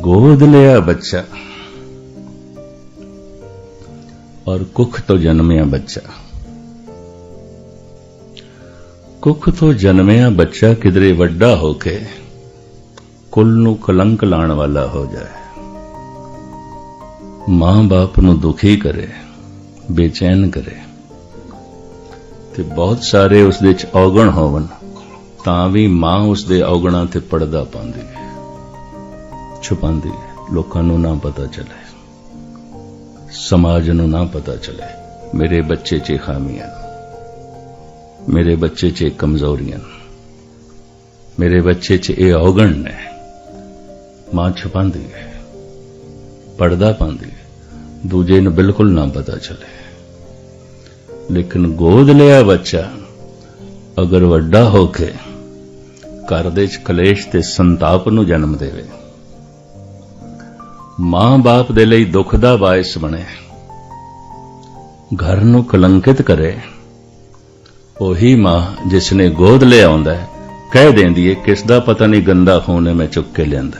गोद लिया बच्चा ਔਰ ਕੁੱਖ ਤੋਂ ਜਨਮਿਆ ਬੱਚਾ ਕੁੱਖ ਤੋਂ ਜਨਮਿਆ ਬੱਚਾ ਕਿਧਰੇ ਵੱਡਾ ਹੋ ਕੇ ਕੁੱਲ ਨੂੰ ਕਲੰਕ ਲਾਣ ਵਾਲਾ ਹੋ ਜਾਏ ਮਾਂ-ਬਾਪ ਨੂੰ ਦੁਖੀ ਕਰੇ ਬੇਚੈਨ ਕਰੇ ਤੇ ਬਹੁਤ ਸਾਰੇ ਉਸ ਦੇ ਚ ਔਗਣ ਹੋਵਨ ਤਾਂ ਵੀ ਮਾਂ ਉਸ ਦੇ ਔਗਣਾਂ ਤੇ ਪਰਦਾ ਪਾਉਂਦੀ ਹੈ ਛੁਪਾਉਂਦੀ ਹੈ। ਲੋਕਾਂ ਨੂੰ ਨਾ ਪਤਾ ਚੱਲੇ। ਸਮਾਜ ਨੂੰ ਨਾ ਪਤਾ ਚੱਲੇ। ਮੇਰੇ ਬੱਚੇ 'ਚ ਖਾਮੀਆਂ ਮੇਰੇ ਬੱਚੇ 'ਚ ਕਮਜ਼ੋਰੀਆਂ ਮੇਰੇ ਬੱਚੇ 'ਚ ਇਹ ਔਗਣ ਨੇ। ਮਾਂ ਛੁਪਾਉਂਦੀ ਹੈ। ਪਰਦਾ ਪਾਉਂਦੀ ਹੈ। ਦੂਜੇ ਨੂੰ ਬਿਲਕੁਲ ਨਾ ਪਤਾ ਚੱਲੇ। ਲੇਕਿਨ ਗੋਦ ਲਿਆ ਬੱਚਾ, ਅਗਰ ਵੱਡਾ ਹੋ ਕੇ ਘਰ ਦੇ 'ਚ ਕਲੇਸ਼ ਤੇ ਸੰਤਾਪ ਨੂੰ ਜਨਮ ਦੇਵੇ। ਮਾਂ-ਬਾਪ ਦੇ ਲਈ ਦੁੱਖ ਦਾ ਬਾਇਸ ਬਣੇ। ਘਰ ਨੂੰ ਕਲੰਕਿਤ ਕਰੇ। ਉਹੀ ਮਾਂ ਜਿਸ ਨੇ ਗੋਦ ਲਿਆ ਆਉਂਦਾ ਹੈ, ਕਹਿ ਦਿੰਦੀ ਏ, ਕਿਸ ਦਾ ਪਤਾ ਨਹੀਂ ਗੰਦਾ ਖੂਨ ਹੈ ਮੈਂ ਚੁੱਕ ਕੇ ਲਿਆਂਦਾ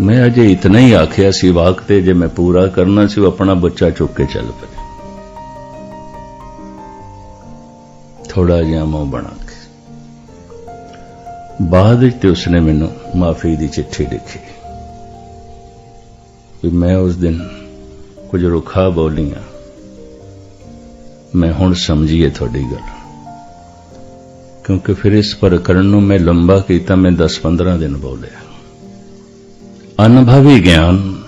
ਮੈਂ ਅਜੇ ਇਤਨਾ ਹੀ ਆਖਿਆ ਸੀ ਵਾਕ ਤੇ, ਜੇ ਮੈਂ ਪੂਰਾ ਕਰਨਾ ਸੀ, ਉਹ ਆਪਣਾ ਬੱਚਾ ਚੁੱਕ ਕੇ ਚੱਲ ਪਏ। ਥੋੜਾ ਜਿਹਾ ਮੋਹ ਬਣਾ ਬਾਅਦ ਵਿੱਚ ਤੇ ਉਸਨੇ ਮੈਨੂੰ ਮਾਫੀ ਦੀ ਚਿੱਠੀ ਲਿਖੀ। ਕਿ ਮੈਂ ਉਸ ਦਿਨ ਕੁਝ ਰੁੱਖਾ ਬੋਲੀਆਂ। ਮੈਂ ਹੁਣ ਸਮਝੀਏ ਤੁਹਾਡੀ ਗੱਲ। ਕਿਉਂਕਿ ਫਿਰ ਇਸ ਪ੍ਰਕਰਨ ਨੂੰ ਮੈਂ ਲੰਬਾ ਕੀਤਾ, ਮੈਂ 10-15 ਦਿਨ ਬੋਲਿਆ। ਅਨੁਭਵੀ ਗਿਆਨ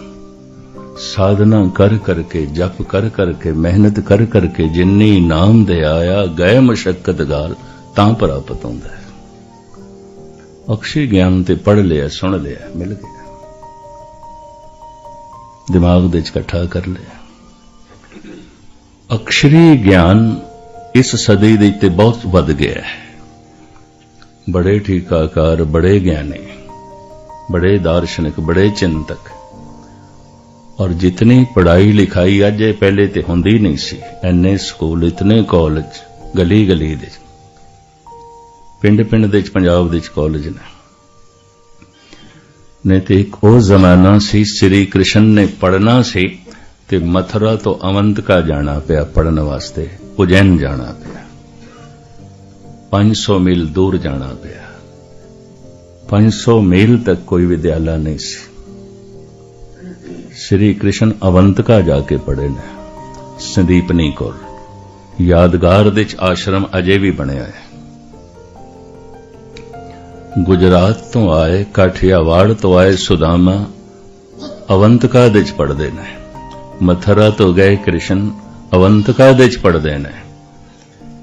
ਸਾਧਨਾ ਕਰ ਕਰਕੇ, ਜਪ ਕਰ ਕਰਕੇ, ਮਿਹਨਤ ਕਰ ਕਰਕੇ ਜਿੰਨੀ ਨਾਮ ਦੇ ਆਇਆ, ਗਏ ਮਸ਼ਕਤ ਗਾਲ ਤਾਂ ਪ੍ਰਾਪਤ ਹੁੰਦਾ ਹੈ। ਅਕਸ਼ੀ ਗਿਆਨ ਤੇ ਪੜ ਲਿਆ, ਸੁਣ ਲਿਆ, ਮਿਲ ਗਿਆ। ਦਿਮਾਗ ਦੇ ਚ ਇਕੱਠਾ ਕਰ ਲਿਆ। ਅਕਸ਼ਰੀ ਗਿਆਨ ਇਸ ਸਦੀ ਦੇ ਤੇ ਬਹੁਤ ਵੱਧ ਗਿਆ ਹੈ। ਬੜੇ ਠੀਕਾਕਾਰ ਬੜੇ ਗਿਆਨੀ, ਬੜੇ ਦਾਰਸ਼ਨਿਕ, ਬੜੇ ਚਿੰਤਕ। ਔਰ ਜਿਤਨੀ ਪੜਾਈ ਲਿਖਾਈ ਅੱਜ ਇਹ ਪਹਿਲੇ ਤੇ ਹੁੰਦੀ ਨਹੀਂ ਸੀ। ਐਨੇ ਸਕੂਲ, ਇਤਨੇ ਕਾਲਜ ਗਲੀ ਗਲੀ ਦੇ ਪਿੰਡ ਪਿੰਡ ਦੇ ਵਿੱਚ, ਪੰਜਾਬ ਦੇ ਵਿੱਚ ਕਾਲਜ ਨੇ। ਨਹੀਂ ਤੇ ਇੱਕ ਉਹ ਜ਼ਮਾਨਾ ਸੀ, ਸ੍ਰੀ ਕ੍ਰਿਸ਼ਨ ਨੇ ਪੜਨਾ ਸੀ ਤੇ ਮਥੁਰਾ ਤੋਂ ਅਵੰਤਕਾ ਜਾਣਾ ਪਿਆ ਪੜਨ ਵਾਸਤੇ, ਉਜੈਨ ਜਾਣਾ ਪਿਆ। 500 ਮੀਲ ਦੂਰ ਜਾਣਾ ਪਿਆ। 500 ਮੀਲ ਤੱਕ ਕੋਈ ਵਿਦਿਆਲਾ ਨਹੀਂ ਸੀ। ਸ੍ਰੀ ਕ੍ਰਿਸ਼ਨ ਅਵੰਤਕਾ ਜਾ ਕੇ ਪੜੇ ਨੇ ਸੰਦੀਪਨੀ ਕੋਲ ਯਾਦਗਾਰ ਦੇ ਚ ਆਸ਼ਰਮ ਅਜੇ ਵੀ ਬਣਿਆ ਹੈ। ਗੁਜਰਾਤ ਤੋਂ ਆਏ, ਕਾਠੀਆਵਾੜ ਤੋਂ ਆਏ ਸੁਦਾਮਾ ਅਵੰਤਕਾ ਦੇ ਚ ਪੜਦੇ ਨੇ। ਮਥਰਾ ਤੋਂ ਗਏ ਕ੍ਰਿਸ਼ਨ ਅਵੰਤਕਾ ਦੇ ਚ ਪੜਦੇ ਨੇ।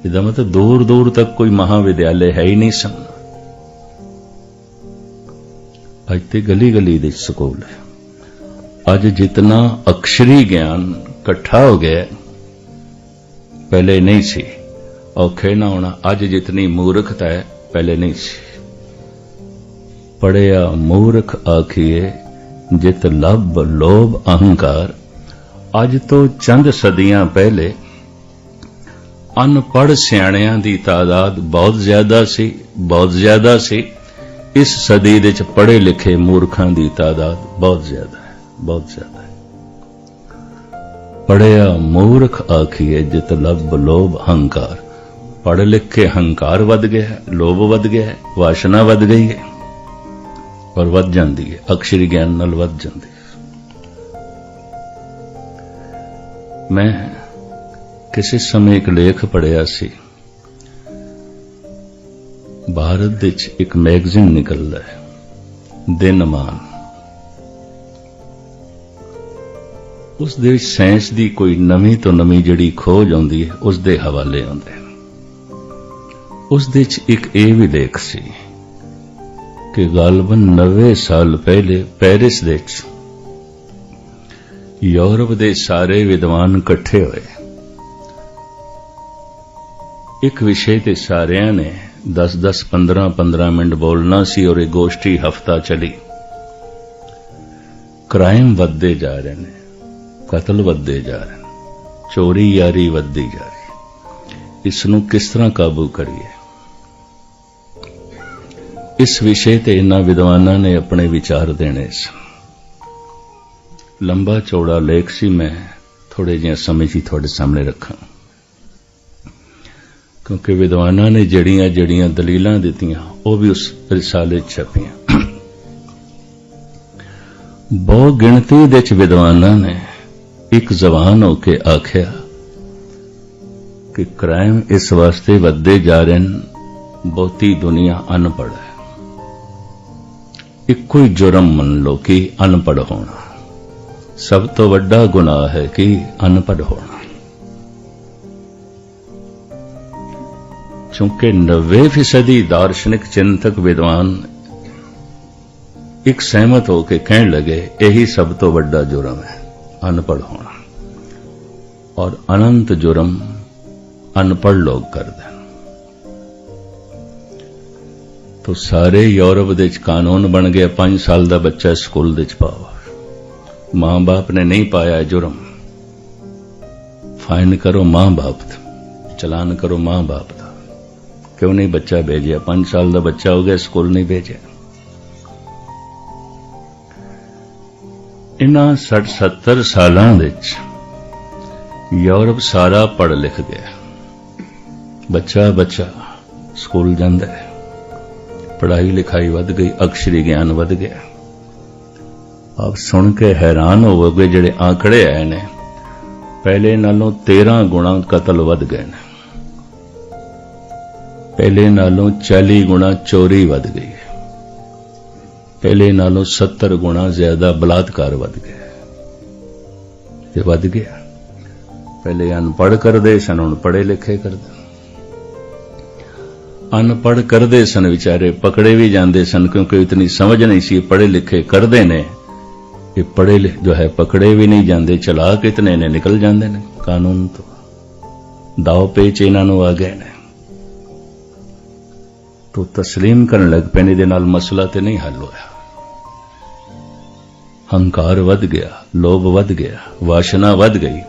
ਇਹਦਾ ਮਤਲਬ ਦੂਰ ਦੂਰ ਤੱਕ ਕੋਈ ਮਹਾਵਿਦਿਆਲੇ ਹੈ ਹੀ ਨਹੀਂ ਸਨ। ਅੱਜ ਤੇ ਗਲੀ ਗਲੀ ਦੇ ਸਕੂਲ ਹੈ। ਅੱਜ ਜਿਤਨਾ ਅਕਸ਼ਰੀ ਗਿਆਨ ਇਕੱਠਾ ਹੋ ਗਿਆ ਪਹਿਲੇ ਨਹੀਂ ਸੀ। ਔਖੇ ਨਾ ਹੋਣਾ, ਅੱਜ ਜਿਤਨੀ ਮੂਰਖਤਾ ਹੈ, ਪਹਿਲੇ ਨਹੀਂ ਸੀ। ਪੜਿਆ ਮੂਰਖ ਆਖੀਏ ਜਿਤ ਲਬ ਲੋਭ ਅਹੰਕਾਰ। ਅੱਜ ਤੋਂ ਚੰਦ ਸਦੀਆਂ ਪਹਿਲੇ ਅਨਪੜ ਸਿਆਣਿਆਂ ਦੀ ਤਾਦਾਦ ਬਹੁਤ ਜ਼ਿਆਦਾ ਸੀ, ਬਹੁਤ ਜ਼ਿਆਦਾ ਸੀ। ਇਸ ਸਦੀ ਦੇ ਚ ਪੜ੍ਹੇ ਲਿਖੇ ਮੂਰਖਾਂ ਦੀ ਤਾਦਾਦ ਬਹੁਤ ਜ਼ਿਆਦਾ ਹੈ, ਬਹੁਤ ਜ਼ਿਆਦਾ ਹੈ। ਪੜਿਆ ਮੂਰਖ ਆਖੀਏ ਜਿਤ ਲਬ ਲੋਭ ਹੰਕਾਰ ਪੜ੍ਹ ਲਿਖ ਕੇ ਹੰਕਾਰ ਵੱਧ ਗਿਆ ਹੈ, ਲੋਭ ਵੱਧ ਗਿਆ ਹੈ, ਵਾਸ਼ਨਾ ਵੱਧ ਗਈ ਹੈ। ਔਰ ਵੱਧ ਜਾਂਦੀ ਹੈ। ਅਕਸ਼ਰੀ ਗਿਆਨ ਨਾਲ ਵੱਧ ਜਾਂਦੀ ਹੈ। ਮੈਂ ਕਿਸੇ ਸਮੇਂ ਇੱਕ ਲੇਖ ਪੜਿਆ ਸੀ। ਭਾਰਤ ਵਿੱਚ ਇੱਕ ਮੈਗਜ਼ੀਨ ਨਿਕਲਦਾ ਹੈ। ਦਿਨਮਾਨ ਉਸ ਦੇ ਵਿੱਚ ਸਾਇੰਸ ਦੀ ਕੋਈ ਨਵੀਂ ਤੋਂ ਨਵੀਂ ਜਿਹੜੀ ਖੋਜ ਆਉਂਦੀ ਹੈ, ਉਸ ਦੇ ਹਵਾਲੇ ਆਉਂਦੇ ਹਨ ਉਸ ਦੇ ਵਿੱਚ ਇੱਕ ਇਹ ਵੀ ਲੇਖ ਸੀ। ਕਿ ਗਾਲਬਨ 90 ਸਾਲ ਪਹਿਲੇ ਪੈਰਿਸ ਦੇ ਵਿੱਚ। ਯੂਰਪ ਦੇ ਸਾਰੇ ਵਿਦਵਾਨ ਇਕੱਠੇ ਹੋਏ। ਇੱਕ ਵਿਸ਼ੇ ਤੇ ਸਾਰਿਆਂ ਨੇ 10-10 15-15 ਮਿੰਟ ਬੋਲਣਾ ਸੀ ਔਰ ਇਹ ਗੋਸ਼ਟੀ ਹਫਤਾ ਚਲੀ। ਕ੍ਰਾਈਮ ਵੱਧਦੇ ਜਾ ਰਹੇ ਨੇ, ਕਤਲ ਵੱਧਦੇ ਜਾ ਰਹੇ ਨੇ ਚੋਰੀ ਯਾਰੀ ਵੱਧਦੀ ਜਾ ਰਹੀ। ਇਸ ਨੂੰ ਕਿਸ ਤਰ੍ਹਾਂ ਕਾਬੂ ਕਰੀਏ? ਇਸ ਵਿਸ਼ੇ ਤੇ ਇਹਨਾਂ ਵਿਦਵਾਨਾਂ ਨੇ ਆਪਣੇ ਵਿਚਾਰ ਦੇਣੇ ਸਨ। ਲੰਬਾ ਚੌੜਾ ਲੇਖ ਸੀ, ਮੈਂ ਥੋੜੇ ਜਿਹਾ ਸਮੇਂ 'ਚ ਹੀ ਤੁਹਾਡੇ ਸਾਹਮਣੇ ਰੱਖਾਂ। ਕਿਉਂਕਿ ਵਿਦਵਾਨਾਂ ਨੇ ਜਿਹੜੀਆਂ ਜਿਹੜੀਆਂ ਦਲੀਲਾਂ ਦਿੱਤੀਆਂ, ਉਹ ਵੀ ਉਸ ਰਿਸਾਲੇ 'ਚ ਛਪੀਆਂ। ਬਹੁ ਗਿਣਤੀ ਦੇ ਚ ਵਿਦਵਾਨਾਂ ਨੇ ਇੱਕ ਜ਼ਬਾਨ ਹੋ ਕੇ ਆਖਿਆ ਕਿ ਕ੍ਰਾਈਮ ਇਸ ਵਾਸਤੇ ਵੱਧਦੇ ਜਾ ਰਹੇ ਨੇ ਬਹੁਤੀ ਦੁਨੀਆ ਅਨਪੜ੍ਹ ਹੈ। ਇੱਕੋ ਹੀ ਜੁਰਮ ਮੰਨ ਲਓ ਕਿ ਅਨਪੜ੍ਹ ਹੋਣਾ ਸਭ ਤੋਂ ਵੱਡਾ ਗੁਨਾਹ ਹੈ ਕਿ ਅਨਪੜ੍ਹ ਹੋਣਾ ਕਿਉਂਕਿ 90% ਦਾਰਸ਼ਨਿਕ ਚਿੰਤਕ ਵਿਦਵਾਨ ਇੱਕ ਸਹਿਮਤ ਹੋ ਕੇ ਕਹਿਣ ਲੱਗੇ ਇਹੀ ਸਭ ਤੋਂ ਵੱਡਾ ਜੁਰਮ ਹੈ ਅਨਪੜ੍ਹ ਹੋਣਾ ਔਰ ਅਨੰਤ ਜੁਰਮ ਅਨਪੜ੍ਹ ਲੋਕ ਕਰਦੇ ਹਨ ਤੋ ਸਾਰੇ ਯੂਰਪ ਦੇ ਚ ਕਾਨੂੰਨ ਬਣ ਗਿਆ 5 ਸਾਲ ਦਾ ਬੱਚਾ ਸਕੂਲ ਦੇ ਚ ਪਾਓ। ਮਾਂ-ਬਾਪ ਨੇ ਨਹੀਂ ਪਾਇਆ ਜੁਰਮ। ਫਾਈਨ ਕਰੋ ਮਾਂ-ਬਾਪ ਦਾ, ਚਲਾਨ ਕਰੋ ਮਾਂ-ਬਾਪ ਦਾ। ਕਿਉਂ ਨਹੀਂ ਬੱਚਾ ਭੇਜਿਆ? 5 ਸਾਲ ਦਾ ਬੱਚਾ ਹੋ ਗਿਆ, ਸਕੂਲ ਨਹੀਂ ਭੇਜਿਆ। ਇਨਾਂ 60 70 ਸਾਲਾਂ ਵਿੱਚ ਯੂਰਪ ਸਾਰਾ ਪੜ ਲਿਖ ਗਿਆ। ਬੱਚਾ ਬੱਚਾ ਸਕੂਲ ਜਾਂਦਾ ਹੈ। ਪੜ੍ਹਾਈ ਲਿਖਾਈ ਵੱਧ ਗਈ, ਅਕਸ਼ਰੀ ਗਿਆਨ ਵੱਧ ਗਿਆ। ਆਪ ਸੁਣ ਕੇ ਹੈਰਾਨ ਹੋਵੋਗੇ ਜਿਹੜੇ ਆંકੜੇ ਆਏ ਨੇ, ਪਹਿਲੇ ਨਾਲੋਂ 13 ਗੁਣਾ ਕਤਲ ਵੱਧ ਗਏ ਨੇ। ਪਹਿਲੇ ਨਾਲੋਂ 40 ਗੁਣਾ ਚੋਰੀ ਵੱਧ ਗਈ। ਹੈ ਪਹਿਲੇ ਨਾਲੋਂ 70 ਗੁਣਾ ਜ਼ਿਆਦਾ ਬਲਾਤਕਾਰ ਵੱਧ ਗਿਆ ਤੇ ਵੱਧ ਗਿਆ। ਪਹਿਲੇ ਅਨਪੜ੍ਹ ਕਰਦੇ ਸਨ, ਹੁਣ ਪੜ੍ਹੇ ਲਿਖੇ ਕਰਦੇ। ਅਨਪੜ ਕਰਦੇ ਸਨ ਵਿਚਾਰੇ, ਪਕੜੇ ਵੀ ਜਾਂਦੇ ਸਨ ਕਿਉਂਕਿ ਇਤਨੀ ਸਮਝ ਨਹੀਂ ਸੀ, ਪੜ੍ਹੇ ਲਿਖੇ ਕਰਦੇ ਨੇ। ਇਹ ਪੜ੍ਹੇ ਲਿਖ ਜੋ ਹੈ ਪਕੜੇ ਵੀ ਨਹੀਂ ਜਾਂਦੇ ਚਲਾ ਇਤਨੇ ਨੇ, ਨਿਕਲ ਜਾਂਦੇ ਨੇ। ਕਾਨੂੰਨ ਤੋਂ ਦਾਅ ਪੇਚ ਇਹਨਾਂ ਨੂੰ ਆ ਗਏ ਨੇ। ਤੋ ਤਸਲੀਮ ਕਰਨ ਲੱਗ ਪੈਣੇ ਦੇ ਨਾਲ ਮਸਲਾ ਤੇ ਨਹੀਂ ਹੱਲ ਹੋਇਆ। ਹੰਕਾਰ ਵੱਧ ਗਿਆ, ਲੋਭ ਵੱਧ ਗਿਆ, ਵਾਸ਼ਨਾ ਵੱਧ ਗਈ।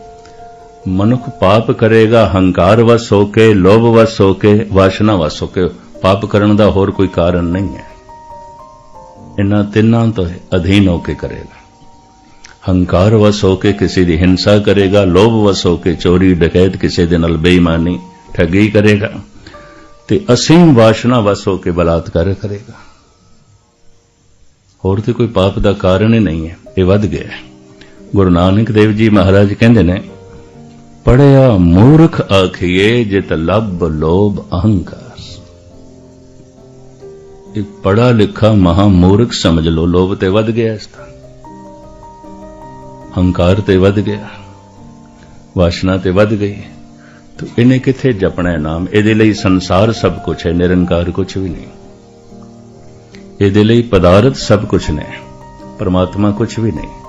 ਮਨੁੱਖ ਪਾਪ ਕਰੇਗਾ, ਹੰਕਾਰ ਵਸ ਹੋ ਕੇ ਲੋਭ ਵਸ ਹੋ ਕੇ ਵਾਸ਼ਨਾ ਵਸ ਹੋ ਕੇ ਪਾਪ ਕਰਨ ਦਾ ਹੋਰ ਕੋਈ ਕਾਰਨ ਨਹੀਂ ਹੈ। ਇਹਨਾਂ ਤਿੰਨਾਂ ਤੋਂ ਅਧੀਨ ਹੋ ਕੇ ਕਰੇਗਾ। ਹੰਕਾਰ ਵਸ ਹੋ ਕੇ ਕਿਸੇ ਦੀ ਹਿੰਸਾ ਕਰੇਗਾ, ਲੋਭ ਵਸ ਹੋ ਕੇ ਚੋਰੀ, ਡਕੈਤ ਕਿਸੇ ਦੇ ਨਾਲ ਬੇਈਮਾਨੀ, ਠੱਗੀ ਕਰੇਗਾ ਤੇ ਅਸੀਮ ਵਾਸ਼ਨਾ ਵਸ ਹੋ ਕੇ ਬਲਾਤਕਾਰ ਕਰੇਗਾ। ਹੋਰ ਤੇ ਕੋਈ ਪਾਪ ਦਾ ਕਾਰਨ ਹੀ ਨਹੀਂ ਹੈ। ਇਹ ਵੱਧ ਗਿਆ ਗੁਰੂ ਨਾਨਕ ਦੇਵ ਜੀ ਮਹਾਰਾਜ ਕਹਿੰਦੇ ਨੇ ਪੜਿਆ ਮੂਰਖ ਆਖੀਏ, ਜਿਤ ਲੱਭ ਲੋਭ ਅਹੰਕਾਰ। ਇਹ ਪੜਾ ਲਿਖਾ ਮਹਾ ਮੂਰਖ ਸਮਝ ਲੋ ਲੋਭ ਤੇ ਵੱਧ ਗਿਆ ਇਸ ਦਾ ਹੰਕਾਰ ਤੇ ਵੱਧ ਗਿਆ, ਵਾਸ਼ਨਾ ਤੇ ਵੱਧ ਗਈ। ਤੋ ਇਹਨੇ ਕਿੱਥੇ ਜਪਣਾ ਹੈ ਨਾਮ? ਇਹਦੇ ਲਈ ਸੰਸਾਰ ਸਭ ਕੁਝ ਹੈ, ਨਿਰੰਕਾਰ ਕੁਝ ਵੀ ਨਹੀਂ। ਇਹਦੇ ਲਈ ਪਦਾਰਥ ਸਭ ਕੁਝ ਨੇ, ਪਰਮਾਤਮਾ ਕੁਝ ਵੀ ਨਹੀਂ।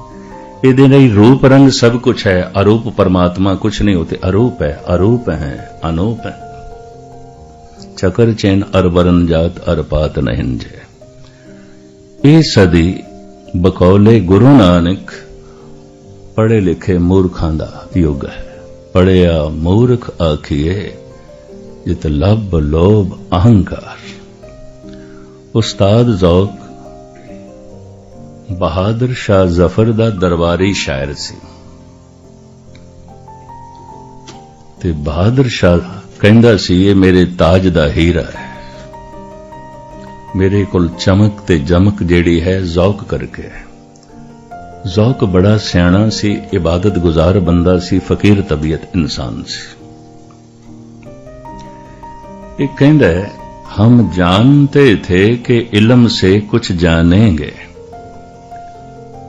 ਇਹਦੇ ਲਈ ਰੂਪ ਰੰਗ ਸਭ ਕੁਝ ਹੈ, ਅਰੂਪ ਪਰਮਾਤਮਾ ਕੁਝ ਨਹੀਂ ਹੋਤੇ ਅਰੂਪ ਹੈ ਅਰੂਪ ਹੈ, ਅਨੂਪ ਹੈ। ਚਕਰ ਚੈਨ ਅਰਬਰਨ ਜਾਤ ਅਰਪਾਤ ਨਹੀਂ ਜੇ ਇਹ ਸਦੀ ਬਕੌਲੇ ਗੁਰੂ ਨਾਨਕ ਪੜੇ ਲਿਖੇ ਮੂਰਖਾਂ ਦਾ ਯੁੱਗ ਹੈ। ਪੜਿਆ ਮੂਰਖ ਆਖੀਏ ਜਿਤ ਲੱਭ ਲੋਭ ਅਹੰਕਾਰ। ਉਸਤਾਦ ਜ਼ੌਕ ਬਹਾਦਰ ਸ਼ਾਹ ਜ਼ਫਰ ਦਾ ਦਰਬਾਰੀ ਸ਼ਾਇਰ ਸੀ ਤੇ ਬਹਾਦਰ ਸ਼ਾਹ ਕਹਿੰਦਾ ਸੀ ਇਹ ਮੇਰੇ ਤਾਜ ਦਾ ਹੀਰਾ ਹੈ ਮੇਰੇ ਕੋਲ ਚਮਕ ਤੇ ਜਮਕ ਜਿਹੜੀ ਹੈ ਜ਼ੌਕ ਕਰਕੇ ਹੈ ਜ਼ੌਕ ਬੜਾ ਸਿਆਣਾ ਸੀ ਇਬਾਦਤ ਗੁਜ਼ਾਰ ਬੰਦਾ ਸੀ ਫਕੀਰ ਤਬੀਅਤ ਇਨਸਾਨ ਸੀ ਇਹ ਕਹਿੰਦਾ ਹੈ हम जानते थे कि इल्म से कुछ जानेंगे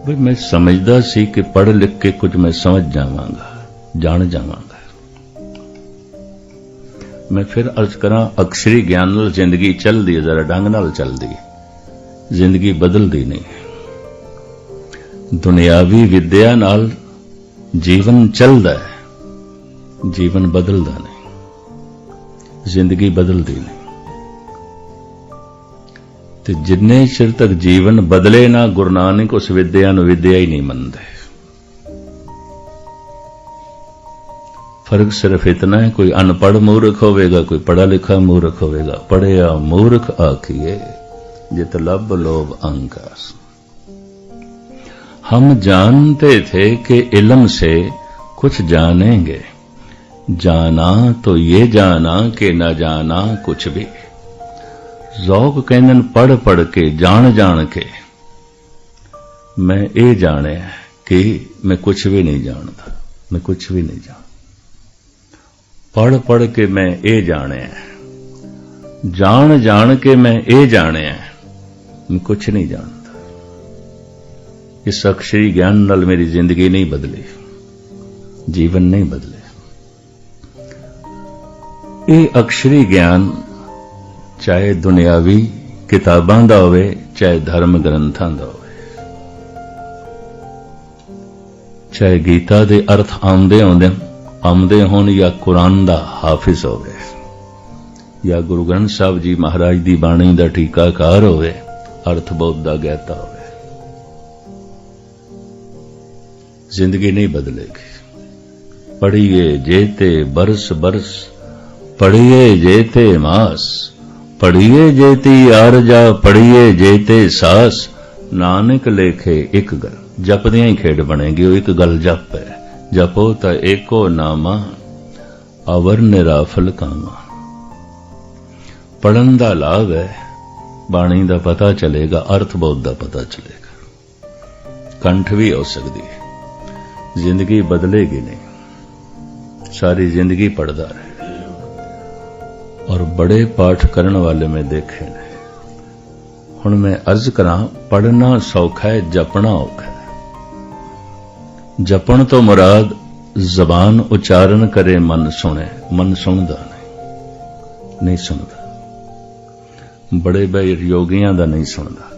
ਵੀ ਮੈਂ ਸਮਝਦਾ ਸੀ ਕਿ ਪੜ੍ਹ ਲਿਖ ਕੇ ਕੁਝ ਮੈਂ ਸਮਝ ਜਾਵਾਂਗਾ, ਜਾਣ ਜਾਵਾਂਗਾ। ਮੈਂ ਫਿਰ ਅਰਜ਼ ਕਰਾਂ, ਅਕਸ਼ਰੀ ਗਿਆਨ ਨਾਲ ਜ਼ਿੰਦਗੀ ਚੱਲਦੀ ਹੈ, ਜ਼ਰਾ ਢੰਗ ਨਾਲ ਚੱਲਦੀ ਹੈ। ਜ਼ਿੰਦਗੀ ਬਦਲਦੀ ਨਹੀਂ ਦੁਨਿਆਵੀ ਵਿਦਿਆ ਨਾਲ ਜੀਵਨ ਚੱਲਦਾ ਹੈ, ਜੀਵਨ ਬਦਲਦਾ ਨਹੀਂ। ਜ਼ਿੰਦਗੀ ਬਦਲਦੀ ਨਹੀਂ। ਤੇ ਜਿੰਨੇ ਚਿਰ ਤੱਕ ਜੀਵਨ ਬਦਲੇ ਨਾ ਗੁਰੂ ਨਾਨਕ ਉਸ ਵਿਦਿਆ ਨੂੰ ਵਿਦਿਆ ਹੀ ਨਹੀਂ ਮੰਨਦੇ ਫਰਕ ਸਿਰਫ ਇਤਨਾ ਹੈ ਕੋਈ ਅਨਪੜ੍ਹ ਮੂਰਖ ਹੋਵੇਗਾ ਕੋਈ ਪੜ੍ਹਾ ਲਿਖਾ ਮੂਰਖ ਹੋਵੇਗਾ ਪੜਿਆ ਮੂਰਖ ਆਖੀਏ जित लब लोभ अहंकार हम जानते थे कि इल्म से कुछ जानेंगे जाना तो ये जाना कि न जाना कुछ भी ਜ਼ੌਕ ਕਹਿੰਦੇ ਨੇ ਪੜ ਪੜ ਕੇ ਜਾਣ ਜਾਣ ਕੇ ਮੈਂ ਇਹ ਜਾਣਿਆ ਕਿ ਮੈਂ ਕੁਝ ਵੀ ਨਹੀਂ ਜਾਣਦਾ ਮੈਂ ਕੁਝ ਵੀ ਨਹੀਂ ਜਾਣਦਾ ਪੜ ਪੜ ਕੇ ਮੈਂ ਇਹ ਜਾਣਿਆ ਜਾਣ ਜਾਣ ਕੇ ਮੈਂ ਇਹ ਜਾਣਿਆ ਮੈਂ ਕੁਝ ਨਹੀਂ ਜਾਣਦਾ ਇਸ ਅਕਸ਼ਰੀ ਗਿਆਨ ਨਾਲ ਮੇਰੀ ਜ਼ਿੰਦਗੀ ਨਹੀਂ ਬਦਲੀ ਜੀਵਨ ਨਹੀਂ ਬਦਲੇ ਇਹ ਅਕਸ਼ਰੀ ਗਿਆਨ ਚਾਹੇ ਦੁਨਿਆਵੀ ਕਿਤਾਬਾਂ ਦਾ ਹੋਵੇ, ਚਾਹੇ ਧਰਮ ਗ੍ਰੰਥਾਂ ਦਾ ਹੋਵੇ। ਚਾਹੇ ਗੀਤਾ ਦੇ ਅਰਥ ਆਉਂਦੇ ਆਉਂਦੇ ਆਉਂਦੇ ਹੋਣ ਜਾਂ ਕੁਰਾਨ ਦਾ ਹਾਫਿਜ਼ ਹੋਵੇ, ਜਾਂ ਗੁਰੂ ਗ੍ਰੰਥ ਸਾਹਿਬ ਜੀ ਮਹਾਰਾਜ ਦੀ ਬਾਣੀ ਦਾ ਟੀਕਾਕਾਰ ਹੋਵੇ, ਅਰਥ ਬੋਧ ਦਾ ਗਹਿਤਾ ਹੋਵੇ, ਜ਼ਿੰਦਗੀ ਨਹੀਂ ਬਦਲੇਗੀ। ਪੜੀਏ ਜੇਤੇ ਬਰਸ ਬਰਸ ਪੜੀਏ ਜੇ ਤੇ ਮਾਸ ਪੜੀਏ ਜੇਤੀ ਅਰਜਾ ਪੜੀਏ ਜੇਤੇ ਸਾਸ। ਨਾਨਕ ਲੇਖੇ ਇੱਕ ਗੱਲ ਜਪਦਿਆਂ ਹੀ ਖੇਡ ਬਣੇਗੀ, ਉਹ ਇੱਕ ਗੱਲ ਜਪ ਹੈ। ਜਪੋ ਤਾਂ ਏਕੋ ਨਾਮਾ, ਅਵਰ ਨਿਰਾਫਲ ਕਾਮਾ। ਪੜਨ ਦਾ ਲਾਭ ਹੈ, ਬਾਣੀ ਦਾ ਪਤਾ ਚਲੇਗਾ, ਅਰਥ ਬੋਧ ਦਾ ਪਤਾ ਚਲੇਗਾ। ਕੰਠ ਵੀ ਹੋ ਸਕਦੀ ਹੈ। ਜ਼ਿੰਦਗੀ ਬਦਲੇਗੀ ਨਹੀਂ। ਸਾਰੀ ਜ਼ਿੰਦਗੀ ਪੜਦਾ ਰਹੇ। ਔਰ ਬੜੇ ਪਾਠ ਕਰਨ ਵਾਲੇ ਮੈਂ ਦੇਖੇ ਨੇ। ਹੁਣ ਮੈਂ ਅਰਜ਼ ਕਰਾਂ ਪੜਨਾ ਸੌਖਾ ਹੈ, ਜਪਣਾ ਔਖਾ ਹੈ। ਜਪਣ ਤੋਂ ਮੁਰਾਦ, ਜ਼ਬਾਨ ਉਚਾਰਨ ਕਰੇ ਮਨ ਸੁਣੇ, ਮਨ ਸੁਣਦਾ ਨਹੀਂ ਨਹੀਂ ਸੁਣਦਾ। ਬੜੇ ਬੜੇ ਯੋਗੀਆਂ ਦਾ ਨਹੀਂ ਸੁਣਦਾ,